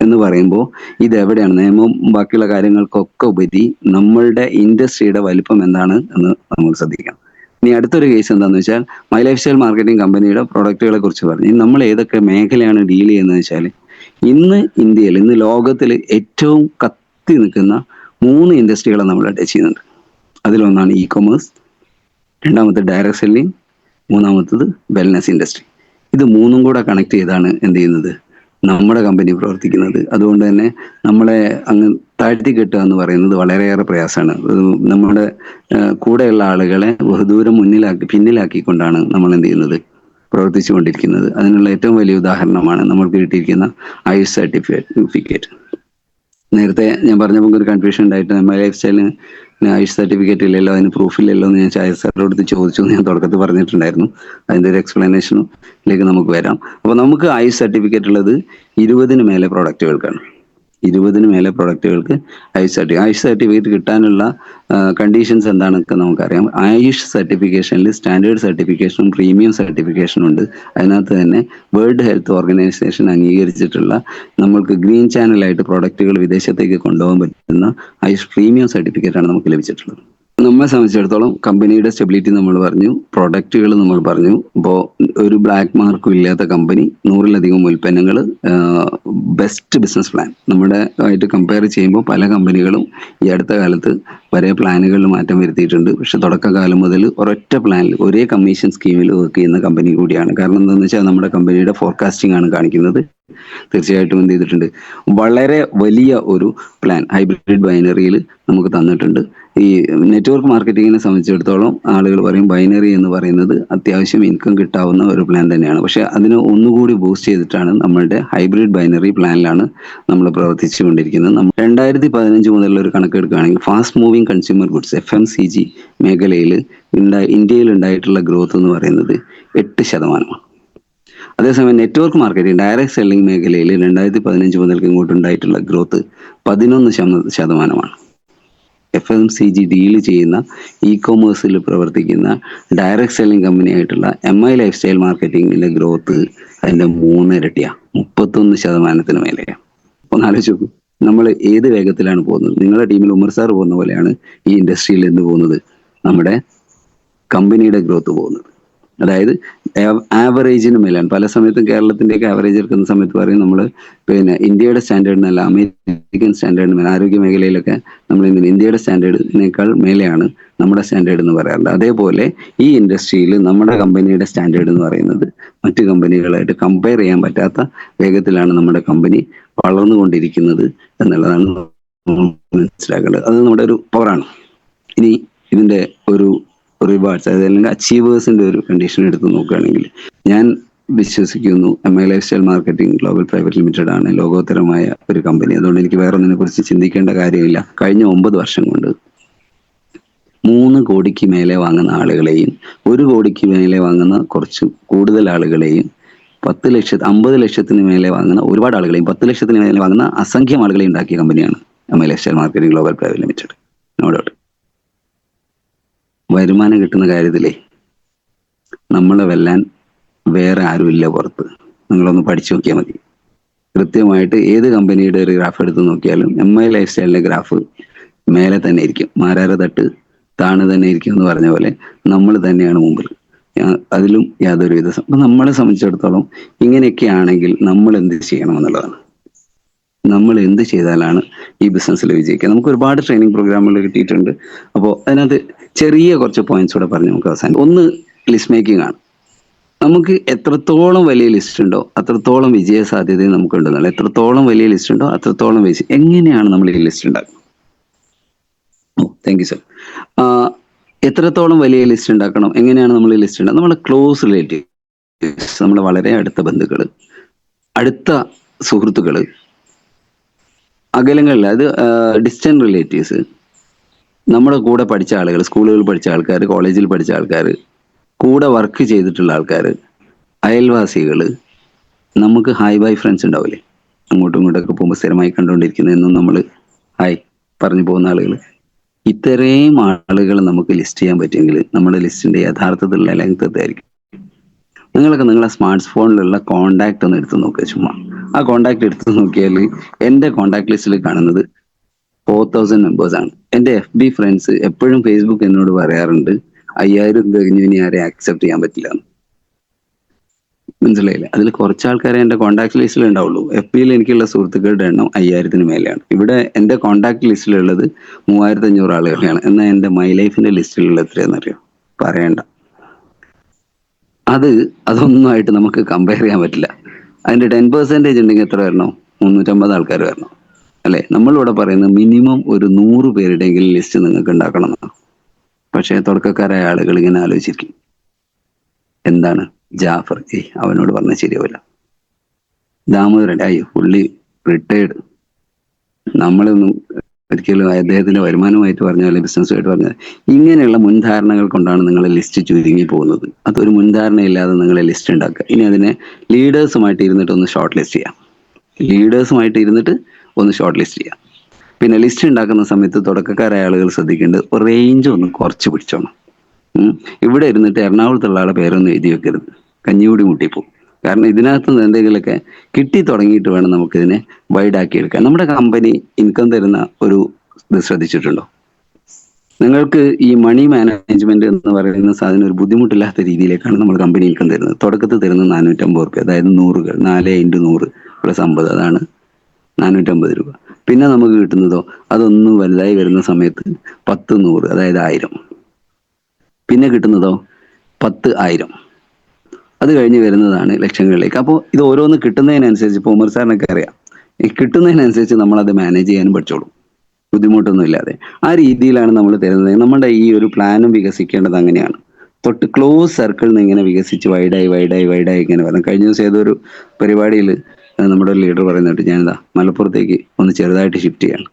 എന്ന് പറയുമ്പോൾ ഇത് എവിടെയാണ് നിയമം ബാക്കിയുള്ള കാര്യങ്ങൾക്കൊക്കെ ഉപരി നമ്മളുടെ ഇൻഡസ്ട്രിയുടെ വലിപ്പം എന്താണ് എന്ന് നമ്മൾ ശ്രദ്ധിക്കണം. ഇനി അടുത്തൊരു കേസ് എന്താണെന്ന് വെച്ചാൽ മൈ ലൈഫ് സ്റ്റൈൽ മാർക്കറ്റിംഗ് കമ്പനിയുടെ പ്രൊഡക്റ്റുകളെ കുറിച്ച് പറഞ്ഞു. നമ്മൾ ഏതൊക്കെ മേഖലയാണ് ഡീൽ ചെയ്യുന്നത് വെച്ചാൽ ഇന്ന് ഇന്ത്യയിൽ ഇന്ന് ലോകത്തിൽ ഏറ്റവും കത്തി നിൽക്കുന്ന മൂന്ന് ഇൻഡസ്ട്രികളെ നമ്മൾ ടച്ച് ചെയ്യുന്നുണ്ട്. അതിലൊന്നാണ് ഇ കൊമേഴ്സ് രണ്ടാമത്തെ ഡയറക്ട് സെല്ലിംഗ് മൂന്നാമത്തത് വെൽനസ് ഇൻഡസ്ട്രി ഇത് മൂന്നും കൂടെ കണക്ട് ചെയ്താണ് എന്ത് ചെയ്യുന്നത്? നമ്മുടെ കമ്പനി പ്രവർത്തിക്കുന്നത്. അതുകൊണ്ട് തന്നെ നമ്മളെ അങ്ങ് താഴ്ത്തി കെട്ടുക എന്ന് പറയുന്നത് വളരെയേറെ പ്രയാസമാണ്. നമ്മുടെ കൂടെയുള്ള ആളുകളെ ബഹുദൂരം മുന്നിലാക്കി പിന്നിലാക്കിക്കൊണ്ടാണ് നമ്മൾ എന്ത് ചെയ്യുന്നത്? പ്രവർത്തിച്ചു കൊണ്ടിരിക്കുന്നത്. അതിനുള്ള ഏറ്റവും വലിയ ഉദാഹരണമാണ് നമ്മൾക്ക് കിട്ടിയിരിക്കുന്ന ആയുഷ് സർട്ടിഫിക്കറ്റ്. നേരത്തെ ഞാൻ പറഞ്ഞപ്പോൾ ഒരു കൺഫ്യൂഷൻ ഉണ്ടായിട്ട് നമ്മുടെ ലൈഫ് സ്റ്റൈലിന് ആയുഷ് സർട്ടിഫിക്കറ്റ് ഇല്ലല്ലോ അതിന് പ്രൂഫ് ഇല്ലല്ലോ എന്ന് ഞാൻ ചായ സാറിനോട് ചോദിച്ചു എന്ന് ഞാൻ തുടക്കത്തിൽ പറഞ്ഞിട്ടുണ്ടായിരുന്നു. അതിന്റെ ഒരു എക്സ്പ്ലനേഷനിലേക്ക് നമുക്ക് വരാം. അപ്പോൾ നമുക്ക് ആയുഷ് സർട്ടിഫിക്കറ്റ് ഉള്ളത് ഇരുപതിന് മേലെ പ്രോഡക്റ്റുകൾക്കാണ് ഇരുപതിന് മേലെ പ്രൊഡക്റ്റുകൾക്ക് ആയുഷ് സർട്ടിഫിക്കറ്റ് ആയുഷ് സർട്ടിഫിക്കറ്റ് കിട്ടാനുള്ള കണ്ടീഷൻസ് എന്താണെന്നൊക്കെ നമുക്കറിയാം. ആയുഷ് സർട്ടിഫിക്കേഷനിൽ സ്റ്റാൻഡേർഡ് സർട്ടിഫിക്കേഷനും പ്രീമിയം സർട്ടിഫിക്കേഷനും ഉണ്ട്. അതിനകത്ത് തന്നെ വേൾഡ് ഹെൽത്ത് ഓർഗനൈസേഷൻ അംഗീകരിച്ചിട്ടുള്ള നമ്മൾക്ക് ഗ്രീൻ ചാനലായിട്ട് പ്രൊഡക്റ്റുകൾ വിദേശത്തേക്ക് കൊണ്ടുപോകാൻ പറ്റുന്ന ആയുഷ് പ്രീമിയം സർട്ടിഫിക്കറ്റാണ് നമുക്ക് ലഭിച്ചിട്ടുള്ളത്. നമ്മെ സംബന്ധിച്ചിടത്തോളം കമ്പനിയുടെ സ്റ്റെബിലിറ്റി നമ്മൾ പറഞ്ഞു പ്രൊഡക്റ്റുകൾ നമ്മൾ പറഞ്ഞു. ഇപ്പോൾ ഒരു ബ്ലാക്ക് മാർക്കും ഇല്ലാത്ത കമ്പനി നൂറിലധികം ഉൽപ്പന്നങ്ങൾ ബെസ്റ്റ് ബിസിനസ് പ്ലാൻ നമ്മുടെ ആയിട്ട് കമ്പയർ ചെയ്യുമ്പോൾ പല കമ്പനികളും ഈ അടുത്ത കാലത്ത് പല പ്ലാനുകളിൽ മാറ്റം വരുത്തിയിട്ടുണ്ട്. പക്ഷെ തുടക്കകാലം മുതൽ ഒരൊറ്റ പ്ലാനിൽ ഒരേ കമ്മീഷൻ സ്കീമിൽ വർക്ക് ചെയ്യുന്ന കമ്പനി കൂടിയാണ്. കാരണം എന്താണെന്ന് വെച്ചാൽ നമ്മുടെ കമ്പനിയുടെ ഫോർകാസ്റ്റിംഗ് ആണ് കാണിക്കുന്നത്. തീർച്ചയായിട്ടും എന്ത് ചെയ്തിട്ടുണ്ട്? വളരെ വലിയ ഒരു പ്ലാൻ ഹൈബ്രിഡ് ബൈനറിയിൽ നമുക്ക് തന്നിട്ടുണ്ട്. ഈ നെറ്റ്വർക്ക് മാർക്കറ്റിങ്ങിനെ സംബന്ധിച്ചിടത്തോളം ആളുകൾ പറയും ബൈനറി എന്ന് പറയുന്നത് അത്യാവശ്യം ഇൻകം കിട്ടാവുന്ന ഒരു പ്ലാൻ തന്നെയാണ്. പക്ഷെ അതിനെ ഒന്നുകൂടി ബൂസ്റ്റ് ചെയ്തിട്ടാണ് നമ്മളുടെ ഹൈബ്രിഡ് ബൈനറി പ്ലാനിലാണ് നമ്മൾ പ്രവർത്തിച്ചുകൊണ്ടിരിക്കുന്നത്. രണ്ടായിരത്തി പതിനഞ്ച് മുതലുള്ള ഒരു കണക്കെടുക്കുകയാണെങ്കിൽ fast moving consumer goods F M C G മേഖലയിൽ ഉണ്ടായി ഇന്ത്യയിൽ ഉണ്ടായിട്ടുള്ള ഗ്രോത്ത് എന്ന് പറയുന്നത് എട്ട് ശതമാനമാണ്. അതേസമയം നെറ്റ്വർക്ക് മാർക്കറ്റിംഗ് ഡയറക്ട് സെല്ലിംഗ് മേഖലയിൽ രണ്ടായിരത്തി പതിനഞ്ച് മുതൽക്ക് ഇങ്ങോട്ട് ഉണ്ടായിട്ടുള്ള ഗ്രോത്ത് പതിനൊന്ന് ശത- ശതമാനമാണ്. F M C G deal ചെയ്യുന്ന ഇ കോമേഴ്സിൽ പ്രവർത്തിക്കുന്ന ഡയറക്റ്റ് സെല്ലിംഗ് കമ്പനി ആയിട്ടുള്ള എം ഐ ലൈഫ് സ്റ്റൈൽ മാർക്കറ്റിംഗിന്റെ ഗ്രോത്ത് അതിന്റെ മൂന്നിരട്ടിയാണ് മുപ്പത്തൊന്ന് ശതമാനത്തിന് മേലെയാണ് ഒന്ന് ആലോചിച്ച് നമ്മൾ ഏത് വേഗത്തിലാണ് പോകുന്നത്? നിങ്ങളുടെ ടീമിൽ ഉമർ സാർ പോകുന്ന പോലെയാണ് ഈ ഇൻഡസ്ട്രിയിൽ എന്ത് പോകുന്നത്. നമ്മുടെ കമ്പനിയുടെ ഗ്രോത്ത് പോകുന്നത്. അതായത് ആവറേജിന് മേലാണ്. പല സമയത്തും കേരളത്തിന്റെയൊക്കെ ആവറേജ് എടുക്കുന്ന സമയത്ത് പറയും നമ്മൾ പിന്നെ ഇന്ത്യയുടെ സ്റ്റാൻഡേർഡിനല്ല അമേരിക്കൻ സ്റ്റാൻഡേർഡിന് മേലെ ആരോഗ്യ മേഖലയിലൊക്കെ നമ്മൾ ഇന്ത്യയുടെ സ്റ്റാൻഡേർഡിനേക്കാൾ മേലെയാണ് നമ്മുടെ സ്റ്റാൻഡേർഡ് എന്ന് പറയാറുണ്ട് അതേപോലെ ഈ ഇൻഡസ്ട്രിയിൽ നമ്മുടെ കമ്പനിയുടെ സ്റ്റാൻഡേർഡ് എന്ന് പറയുന്നത് മറ്റു കമ്പനികളായിട്ട് കമ്പയർ ചെയ്യാൻ പറ്റാത്ത വേഗത്തിലാണ് നമ്മുടെ കമ്പനി വളർന്നുകൊണ്ടിരിക്കുന്നത് എന്നുള്ളതാണ് മനസ്സിലാക്കേണ്ടത്. അത് നമ്മുടെ ഒരു പവറാണ് ഇനി ഇതിന്റെ ഒരു റിവാർഡ്സ് അതായത് അല്ലെങ്കിൽ അച്ചീവേഴ്സിന്റെ ഒരു കണ്ടീഷൻ എടുത്ത് നോക്കുകയാണെങ്കിൽ ഞാൻ വിശ്വസിക്കുന്നു M I Lifestyle Marketing Global Private Limited ആണ് ലോകോത്തരമായ ഒരു കമ്പനി അതുകൊണ്ട് എനിക്ക് വേറെ ഒന്നിനെ കുറിച്ച് ചിന്തിക്കേണ്ട കാര്യമില്ല. കഴിഞ്ഞ ഒമ്പത് വർഷം കൊണ്ട് മൂന്ന് കോടിക്ക് മേലെ വാങ്ങുന്ന ആളുകളെയും ഒരു കോടിക്ക് മേലെ വാങ്ങുന്ന കുറച്ച് കൂടുതൽ ആളുകളെയും പത്ത് ലക്ഷത്തി അമ്പത് ലക്ഷത്തിന് മേലെ വാങ്ങുന്ന ഒരുപാട് ആളുകളെയും പത്ത് ലക്ഷത്തിന് മേലെ വാങ്ങുന്ന അസംഖ്യം ആളുകളെയും ഉണ്ടാക്കിയ കമ്പനിയാണ് M I Lifestyle Marketing Global Private Limited no doubt വരുമാനം കിട്ടുന്ന കാര്യത്തിലേ നമ്മളെ വെല്ലാൻ വേറെ ആരുമില്ല പുറത്ത്. നിങ്ങളൊന്ന് പഠിച്ചു നോക്കിയാൽ മതി. കൃത്യമായിട്ട് ഏത് കമ്പനിയുടെ ഒരു ഗ്രാഫ് എടുത്ത് നോക്കിയാലും എം ഐ ലൈഫ് സ്റ്റൈലിന്റെ ഗ്രാഫ് മേലെ തന്നെ ഇരിക്കും. മാരാര തട്ട് താണ് തന്നെ ഇരിക്കും എന്ന് പറഞ്ഞ പോലെ നമ്മൾ തന്നെയാണ് മുമ്പിൽ. അതിലും യാതൊരു വിധ അപ്പൊ നമ്മളെ സംബന്ധിച്ചിടത്തോളം ഇങ്ങനെയൊക്കെ ആണെങ്കിൽ നമ്മൾ എന്ത് ചെയ്യണം എന്നുള്ളതാണ് നമ്മൾ എന്ത് ചെയ്താലാണ് ഈ ബിസിനസ്സിൽ വിജയിക്കുക. നമുക്ക് ഒരുപാട് ട്രെയിനിങ് പ്രോഗ്രാമുകൾ കിട്ടിയിട്ടുണ്ട്. അപ്പോൾ അതിനകത്ത് ചെറിയ കുറച്ച് പോയിന്റ്സ് കൂടെ പറഞ്ഞു നമുക്ക് അവസാനം ഒന്ന് ലിസ്റ്റ് മേക്കിംഗ് ആണ്. നമുക്ക് എത്രത്തോളം വലിയ ലിസ്റ്റ് ഉണ്ടോ അത്രത്തോളം വിജയ സാധ്യത നമുക്ക് ഉണ്ടെന്നുള്ള എത്രത്തോളം വലിയ ലിസ്റ്റ് ഉണ്ടോ അത്രത്തോളം വിജയം എങ്ങനെയാണ് നമ്മൾ ഈ ലിസ്റ്റ് ഉണ്ടാക്കുന്നത്? താങ്ക് യു സർ എത്രത്തോളം വലിയ ലിസ്റ്റ് ഉണ്ടാക്കണം എങ്ങനെയാണ് നമ്മൾ ഈ ലിസ്റ്റ് ഉണ്ടാക്കുക നമ്മുടെ ക്ലോസ് റിലേറ്റീവ്സ് നമ്മുടെ വളരെ അടുത്ത ബന്ധുക്കൾ അടുത്ത സുഹൃത്തുക്കൾ അകലങ്ങളിൽ അത് ഡിസ്റ്റൻ റിലേറ്റീവ്സ് നമ്മുടെ കൂടെ പഠിച്ച ആളുകൾ സ്കൂളുകളിൽ പഠിച്ച ആൾക്കാർ കോളേജിൽ പഠിച്ച ആൾക്കാർ കൂടെ വർക്ക് ചെയ്തിട്ടുള്ള ആൾക്കാർ അയൽവാസികൾ നമുക്ക് ഹായ് ബൈ ഫ്രണ്ട്സ് ഉണ്ടാവില്ലേ? അങ്ങോട്ടും ഇങ്ങോട്ടൊക്കെ പോകുമ്പോൾ സ്ഥിരമായി കണ്ടുകൊണ്ടിരിക്കുന്ന എന്നും നമ്മൾ ഹായ് പറഞ്ഞു പോകുന്ന ആളുകൾ. ഇത്രയും ആളുകൾ നമുക്ക് ലിസ്റ്റ് ചെയ്യാൻ പറ്റുമെങ്കിൽ നമ്മുടെ ലിസ്റ്റിന്റെ യഥാർത്ഥത്തിലുള്ള ലെങ്ത് നിങ്ങളൊക്കെ നിങ്ങളെ സ്മാർട്ട് ഫോണിലുള്ള കോണ്ടാക്ട് ഒന്ന് എടുത്ത് നോക്കുക ചുമ്മാ. ആ കോണ്ടാക്ട് എടുത്ത് നോക്കിയാൽ എന്റെ കോണ്ടാക്ട് ലിസ്റ്റിൽ കാണുന്നത് ഫോർ തൗസൻഡ് മെമ്പേഴ്സ് ആണ്. എന്റെ എഫ് ബി ഫ്രണ്ട്സ് എപ്പോഴും ഫേസ്ബുക്ക് എന്നോട് പറയാറുണ്ട് അയ്യായിരം കഴിഞ്ഞു ഇനി ആരെ ആക്സെപ്റ്റ് ചെയ്യാൻ പറ്റില്ല. മനസ്സിലായില്ല? അതിൽ കുറച്ച് ആൾക്കാരെ എന്റെ കോണ്ടാക്ട് ലിസ്റ്റിൽ ഉണ്ടാവുള്ളൂ. എഫ് ബിയിൽ എനിക്കുള്ള സുഹൃത്തുക്കളുടെ എണ്ണം അയ്യായിരത്തിന് മേലെയാണ്. ഇവിടെ എന്റെ കോണ്ടാക്ട് ലിസ്റ്റിലുള്ളത് മൂവായിരത്തി അഞ്ഞൂറ് ആളുകളെയാണ് എന്നാൽ എന്റെ മൈ ലൈഫിന്റെ ലിസ്റ്റിലുള്ള എത്രയാണെന്നറിയോ? പറയണ്ട. അത് അതൊന്നുമായിട്ട് നമുക്ക് കമ്പയർ ചെയ്യാൻ പറ്റില്ല. അതിന്റെ ടെൻ പെർസെന്റേജ് ഉണ്ടെങ്കിൽ എത്ര വരണം? മുന്നൂറ്റമ്പത് ആൾക്കാർ വരണം. അല്ലെ? നമ്മളിവിടെ പറയുന്നത് മിനിമം ഒരു നൂറ് പേരുടെയെങ്കിലും ലിസ്റ്റ് നിങ്ങൾക്ക് ഉണ്ടാക്കണം എന്നാണ് പക്ഷേ തുടക്കക്കാരായ ആളുകൾ ഇങ്ങനെ ആലോചിച്ചിരിക്കും. എന്താണ്? ജാഫർ ഏയ് അവനോട് പറഞ്ഞാൽ ശരിയാവില്ല. ദാമോദരൻ അയ്യോ പുള്ളി റിട്ടയർഡ് നമ്മളൊന്നും ഒരിക്കലും അദ്ദേഹത്തിന്റെ വരുമാനമായിട്ട് പറഞ്ഞാൽ ബിസിനസ്സുമായിട്ട് പറഞ്ഞാൽ ഇങ്ങനെയുള്ള മുൻധാരണകൾ കൊണ്ടാണ് നിങ്ങളെ ലിസ്റ്റ് ചുരുങ്ങി പോകുന്നത്. അതൊരു മുൻധാരണയില്ലാതെ നിങ്ങളെ ലിസ്റ്റ് ഉണ്ടാക്കുക. ഇനി അതിനെ ലീഡേഴ്സുമായിട്ട് ഇരുന്നിട്ട് ഒന്ന് ഷോർട്ട് ലിസ്റ്റ് ചെയ്യാം ലീഡേഴ്സുമായിട്ട് ഇരുന്നിട്ട് ഒന്ന് ഷോർട്ട് ലിസ്റ്റ് ചെയ്യാം. പിന്നെ ലിസ്റ്റ് ഉണ്ടാക്കുന്ന സമയത്ത് തുടക്കക്കാരായ ആളുകൾ ശ്രദ്ധിക്കേണ്ടത് റേഞ്ച് ഒന്ന് കുറച്ച് പിടിച്ചോണം. ഇവിടെ ഇരുന്നിട്ട് എറണാകുളത്തുള്ള ആളെ പേരൊന്നും എഴുതി വെക്കരുത്. കഞ്ഞികൂടി മുട്ടിപ്പോകും കാരണം ഇതിനകത്ത് നിന്ന് എന്തെങ്കിലുമൊക്കെ കിട്ടി തുടങ്ങിയിട്ട് വേണം നമുക്കിതിനെ വൈഡാക്കി എടുക്കാൻ. നമ്മുടെ കമ്പനി ഇൻകം തരുന്ന ഒരു ഇത് ശ്രദ്ധിച്ചിട്ടുണ്ടോ? നിങ്ങൾക്ക് ഈ മണി മാനേജ്മെന്റ് എന്ന് പറയുന്ന സാധനം ഒരു ബുദ്ധിമുട്ടില്ലാത്ത രീതിയിലേക്കാണ് നമ്മൾ കമ്പനി ഇൻകം തരുന്നത്. തുടക്കത്തിൽ തരുന്ന നാനൂറ്റമ്പത് റുപ്യ. അതായത് നൂറുകൾ. നാല് ഇന്റു നൂറ് പ്ലസ് അമ്പത്. അതാണ് നാനൂറ്റമ്പത് രൂപ. പിന്നെ നമുക്ക് കിട്ടുന്നതോ അതൊന്നും വലുതായി വരുന്ന സമയത്ത് പത്ത് നൂറ് അതായത് ആയിരം. പിന്നെ കിട്ടുന്നതോ പത്ത് ആയിരം. അത് കഴിഞ്ഞ് വരുന്നതാണ് ലക്ഷങ്ങളിലേക്ക്. അപ്പോൾ ഇത് ഓരോന്ന് കിട്ടുന്നതിനനുസരിച്ച് ഇപ്പോൾ ഉമർ സാറിനൊക്കെ അറിയാം. കിട്ടുന്നതിനനുസരിച്ച് നമ്മളത് മാനേജ് ചെയ്യാനും പഠിച്ചോളും ബുദ്ധിമുട്ടൊന്നും ഇല്ലാതെ ആ രീതിയിലാണ് നമ്മൾ തരുന്നത്. നമ്മുടെ ഈ ഒരു പ്ലാനും വികസിക്കേണ്ടത് അങ്ങനെയാണ്. തൊട്ട് ക്ലോസ് സർക്കിളിൽ നിന്ന് ഇങ്ങനെ വികസിച്ച് വൈഡായി വൈഡായി വൈഡായി ഇങ്ങനെ വരണം കഴിഞ്ഞ ദിവസം ഏതൊരു പരിപാടിയിൽ നമ്മുടെ ലീഡർ പറയുന്നുണ്ട് ഞാനിതാ മലപ്പുറത്തേക്ക് ഒന്ന് ചെറുതായിട്ട് ഷിഫ്റ്റ് ചെയ്യണം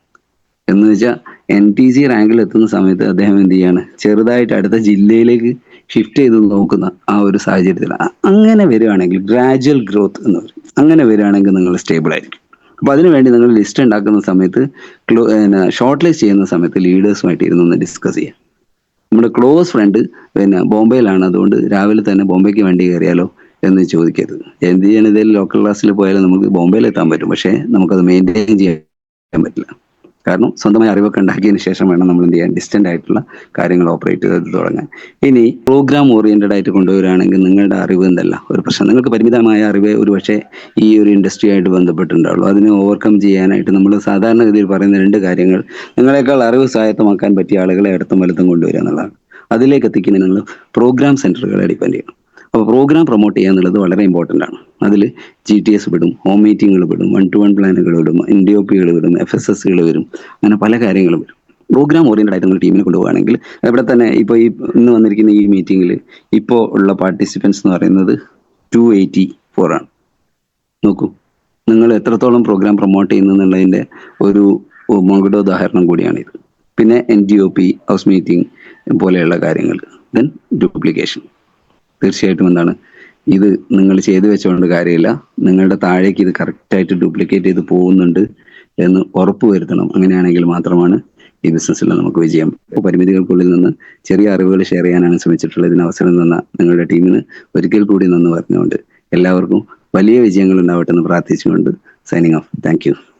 എന്ന് വെച്ചാൽ എൻ ടി സി റാങ്കിൽ എത്തുന്ന സമയത്ത് അദ്ദേഹം എന്ത് ചെയ്യാണ്? ചെറുതായിട്ട് അടുത്ത ജില്ലയിലേക്ക് ഷിഫ്റ്റ് ചെയ്ത് നോക്കുന്ന ആ ഒരു സാഹചര്യത്തിൽ അങ്ങനെ വരികയാണെങ്കിൽ ഗ്രാജുവൽ ഗ്രോത്ത് എന്ന് പറയും. അങ്ങനെ വരികയാണെങ്കിൽ നിങ്ങൾ സ്റ്റേബിൾ ആയിരിക്കും. അപ്പൊ അതിനുവേണ്ടി നിങ്ങൾ ലിസ്റ്റ് ഉണ്ടാക്കുന്ന സമയത്ത് ക്ലോ ഷോർട്ട് ലിസ്റ്റ് ചെയ്യുന്ന സമയത്ത് ലീഡേഴ്സുമായിട്ട് ഇരുന്നൊന്ന് ഡിസ്കസ് ചെയ്യാം. നമ്മുടെ ക്ലോസ് ഫ്രണ്ട് പിന്നെ ബോംബെയിലാണ്. അതുകൊണ്ട് രാവിലെ തന്നെ ബോംബെക്ക് വേണ്ടി കയറിയാലോ? എന്ന് ചോദിക്കരുത്. എന്ത് ചെയ്യണം? ഇതിൽ ലോക്കൽ ക്ലാസ്സിൽ പോയാലും നമുക്ക് ബോംബെയിൽ എത്താൻ പറ്റും. പക്ഷേ നമുക്കത് മെയിന്റെയിൻ ചെയ്യാൻ പറ്റില്ല. കാരണം സ്വന്തമായി അറിവൊക്കെ ഉണ്ടാക്കിയതിന് ശേഷം വേണം നമ്മൾ എന്ത് ചെയ്യാൻ ഡിസ്റ്റന്റ് ആയിട്ടുള്ള കാര്യങ്ങൾ ഓപ്പറേറ്റ് ചെയ്ത് തുടങ്ങാൻ. ഇനി പ്രോഗ്രാം ഓറിയന്റഡ് ആയിട്ട് കൊണ്ടുവരികയാണെങ്കിൽ നിങ്ങളുടെ അറിവ് എന്തല്ല? ഒരു പ്രശ്നം. നിങ്ങൾക്ക് പരിമിതമായ അറിവ് ഒരു പക്ഷേ ഈ ഒരു ഇൻഡസ്ട്രി ആയിട്ട് ബന്ധപ്പെട്ടിട്ടുണ്ടാവുള്ളൂ. അതിനെ ഓവർകം ചെയ്യാനായിട്ട് നമ്മൾ സാധാരണഗതിയിൽ പറയുന്ന രണ്ട് കാര്യങ്ങൾ നിങ്ങളെക്കാൾ അറിവ് സ്വായത്തമാക്കാൻ പറ്റിയ ആളുകളെ അടുത്തും വലുത്തും കൊണ്ടുവരിക എന്നുള്ളതാണ്. അതിലേക്ക് എത്തിക്കുന്നതിന് നിങ്ങൾ പ്രോഗ്രാം സെന്ററുകളെ ഡിപ്പെൻഡ് ചെയ്യണം. അപ്പോൾ പ്രോഗ്രാം പ്രൊമോട്ട് ചെയ്യുക എന്നുള്ളത് വളരെ ഇമ്പോർട്ടന്റ് ആണ്. അതിൽ ജി ടി എസ് വിടും ഹോം മീറ്റിങ്ങുകൾ വിടും വൺ ടു വൺ പ്ലാനുകൾ വിടും എൻ ഡി ഒ പികൾ വിടും എഫ് എസ് എസ്സുകൾ വരും അങ്ങനെ പല കാര്യങ്ങളും വരും. പ്രോഗ്രാം ഓറിയന്റഡ് ആയിട്ട് നിങ്ങൾ ടീമിനെ കൊണ്ടുപോവുകയാണെങ്കിൽ ഇവിടെ തന്നെ ഇപ്പോൾ ഈ ഇന്ന് വന്നിരിക്കുന്ന ഈ മീറ്റിങ്ങിൽ ഇപ്പോൾ ഉള്ള പാർട്ടിസിപ്പൻസ് എന്ന് പറയുന്നത് ടു എയ്റ്റി ഫോർ ആണ്. നോക്കൂ നിങ്ങൾ എത്രത്തോളം പ്രോഗ്രാം പ്രൊമോട്ട് ചെയ്യുന്നു എന്നുള്ളതിന്റെ ഒരു മകുടോദാഹരണം കൂടിയാണിത്. പിന്നെ N D O P house meeting പോലെയുള്ള കാര്യങ്ങൾ ദെൻ ഡ്യൂപ്ലിക്കേഷൻ തീർച്ചയായിട്ടും എന്താണ് ഇത് നിങ്ങൾ ചെയ്തു വെച്ചുകൊണ്ട് കാര്യമില്ല. നിങ്ങളുടെ താഴേക്ക് ഇത് കറക്റ്റായിട്ട് ഡ്യൂപ്ലിക്കേറ്റ് ചെയ്ത് പോകുന്നുണ്ട് എന്ന് ഉറപ്പ് വരുത്തണം. അങ്ങനെയാണെങ്കിൽ മാത്രമാണ് ഈ ബിസിനസ്സിൽ നമുക്ക് വിജയം. പരിമിതികൾക്കുള്ളിൽ നിന്ന് ചെറിയ അറിവുകൾ ഷെയർ ചെയ്യാനാണ് ശ്രമിച്ചിട്ടുള്ളത്. ഇതിന് അവസരം തന്ന നിങ്ങളുടെ ടീമിന് ഒരിക്കൽ കൂടി നന്ദി പറഞ്ഞുകൊണ്ട് എല്ലാവർക്കും വലിയ വിജയങ്ങൾ ഉണ്ടാവട്ടെ എന്ന് പ്രാർത്ഥിച്ചുകൊണ്ട് സൈനിങ് ഓഫ് താങ്ക്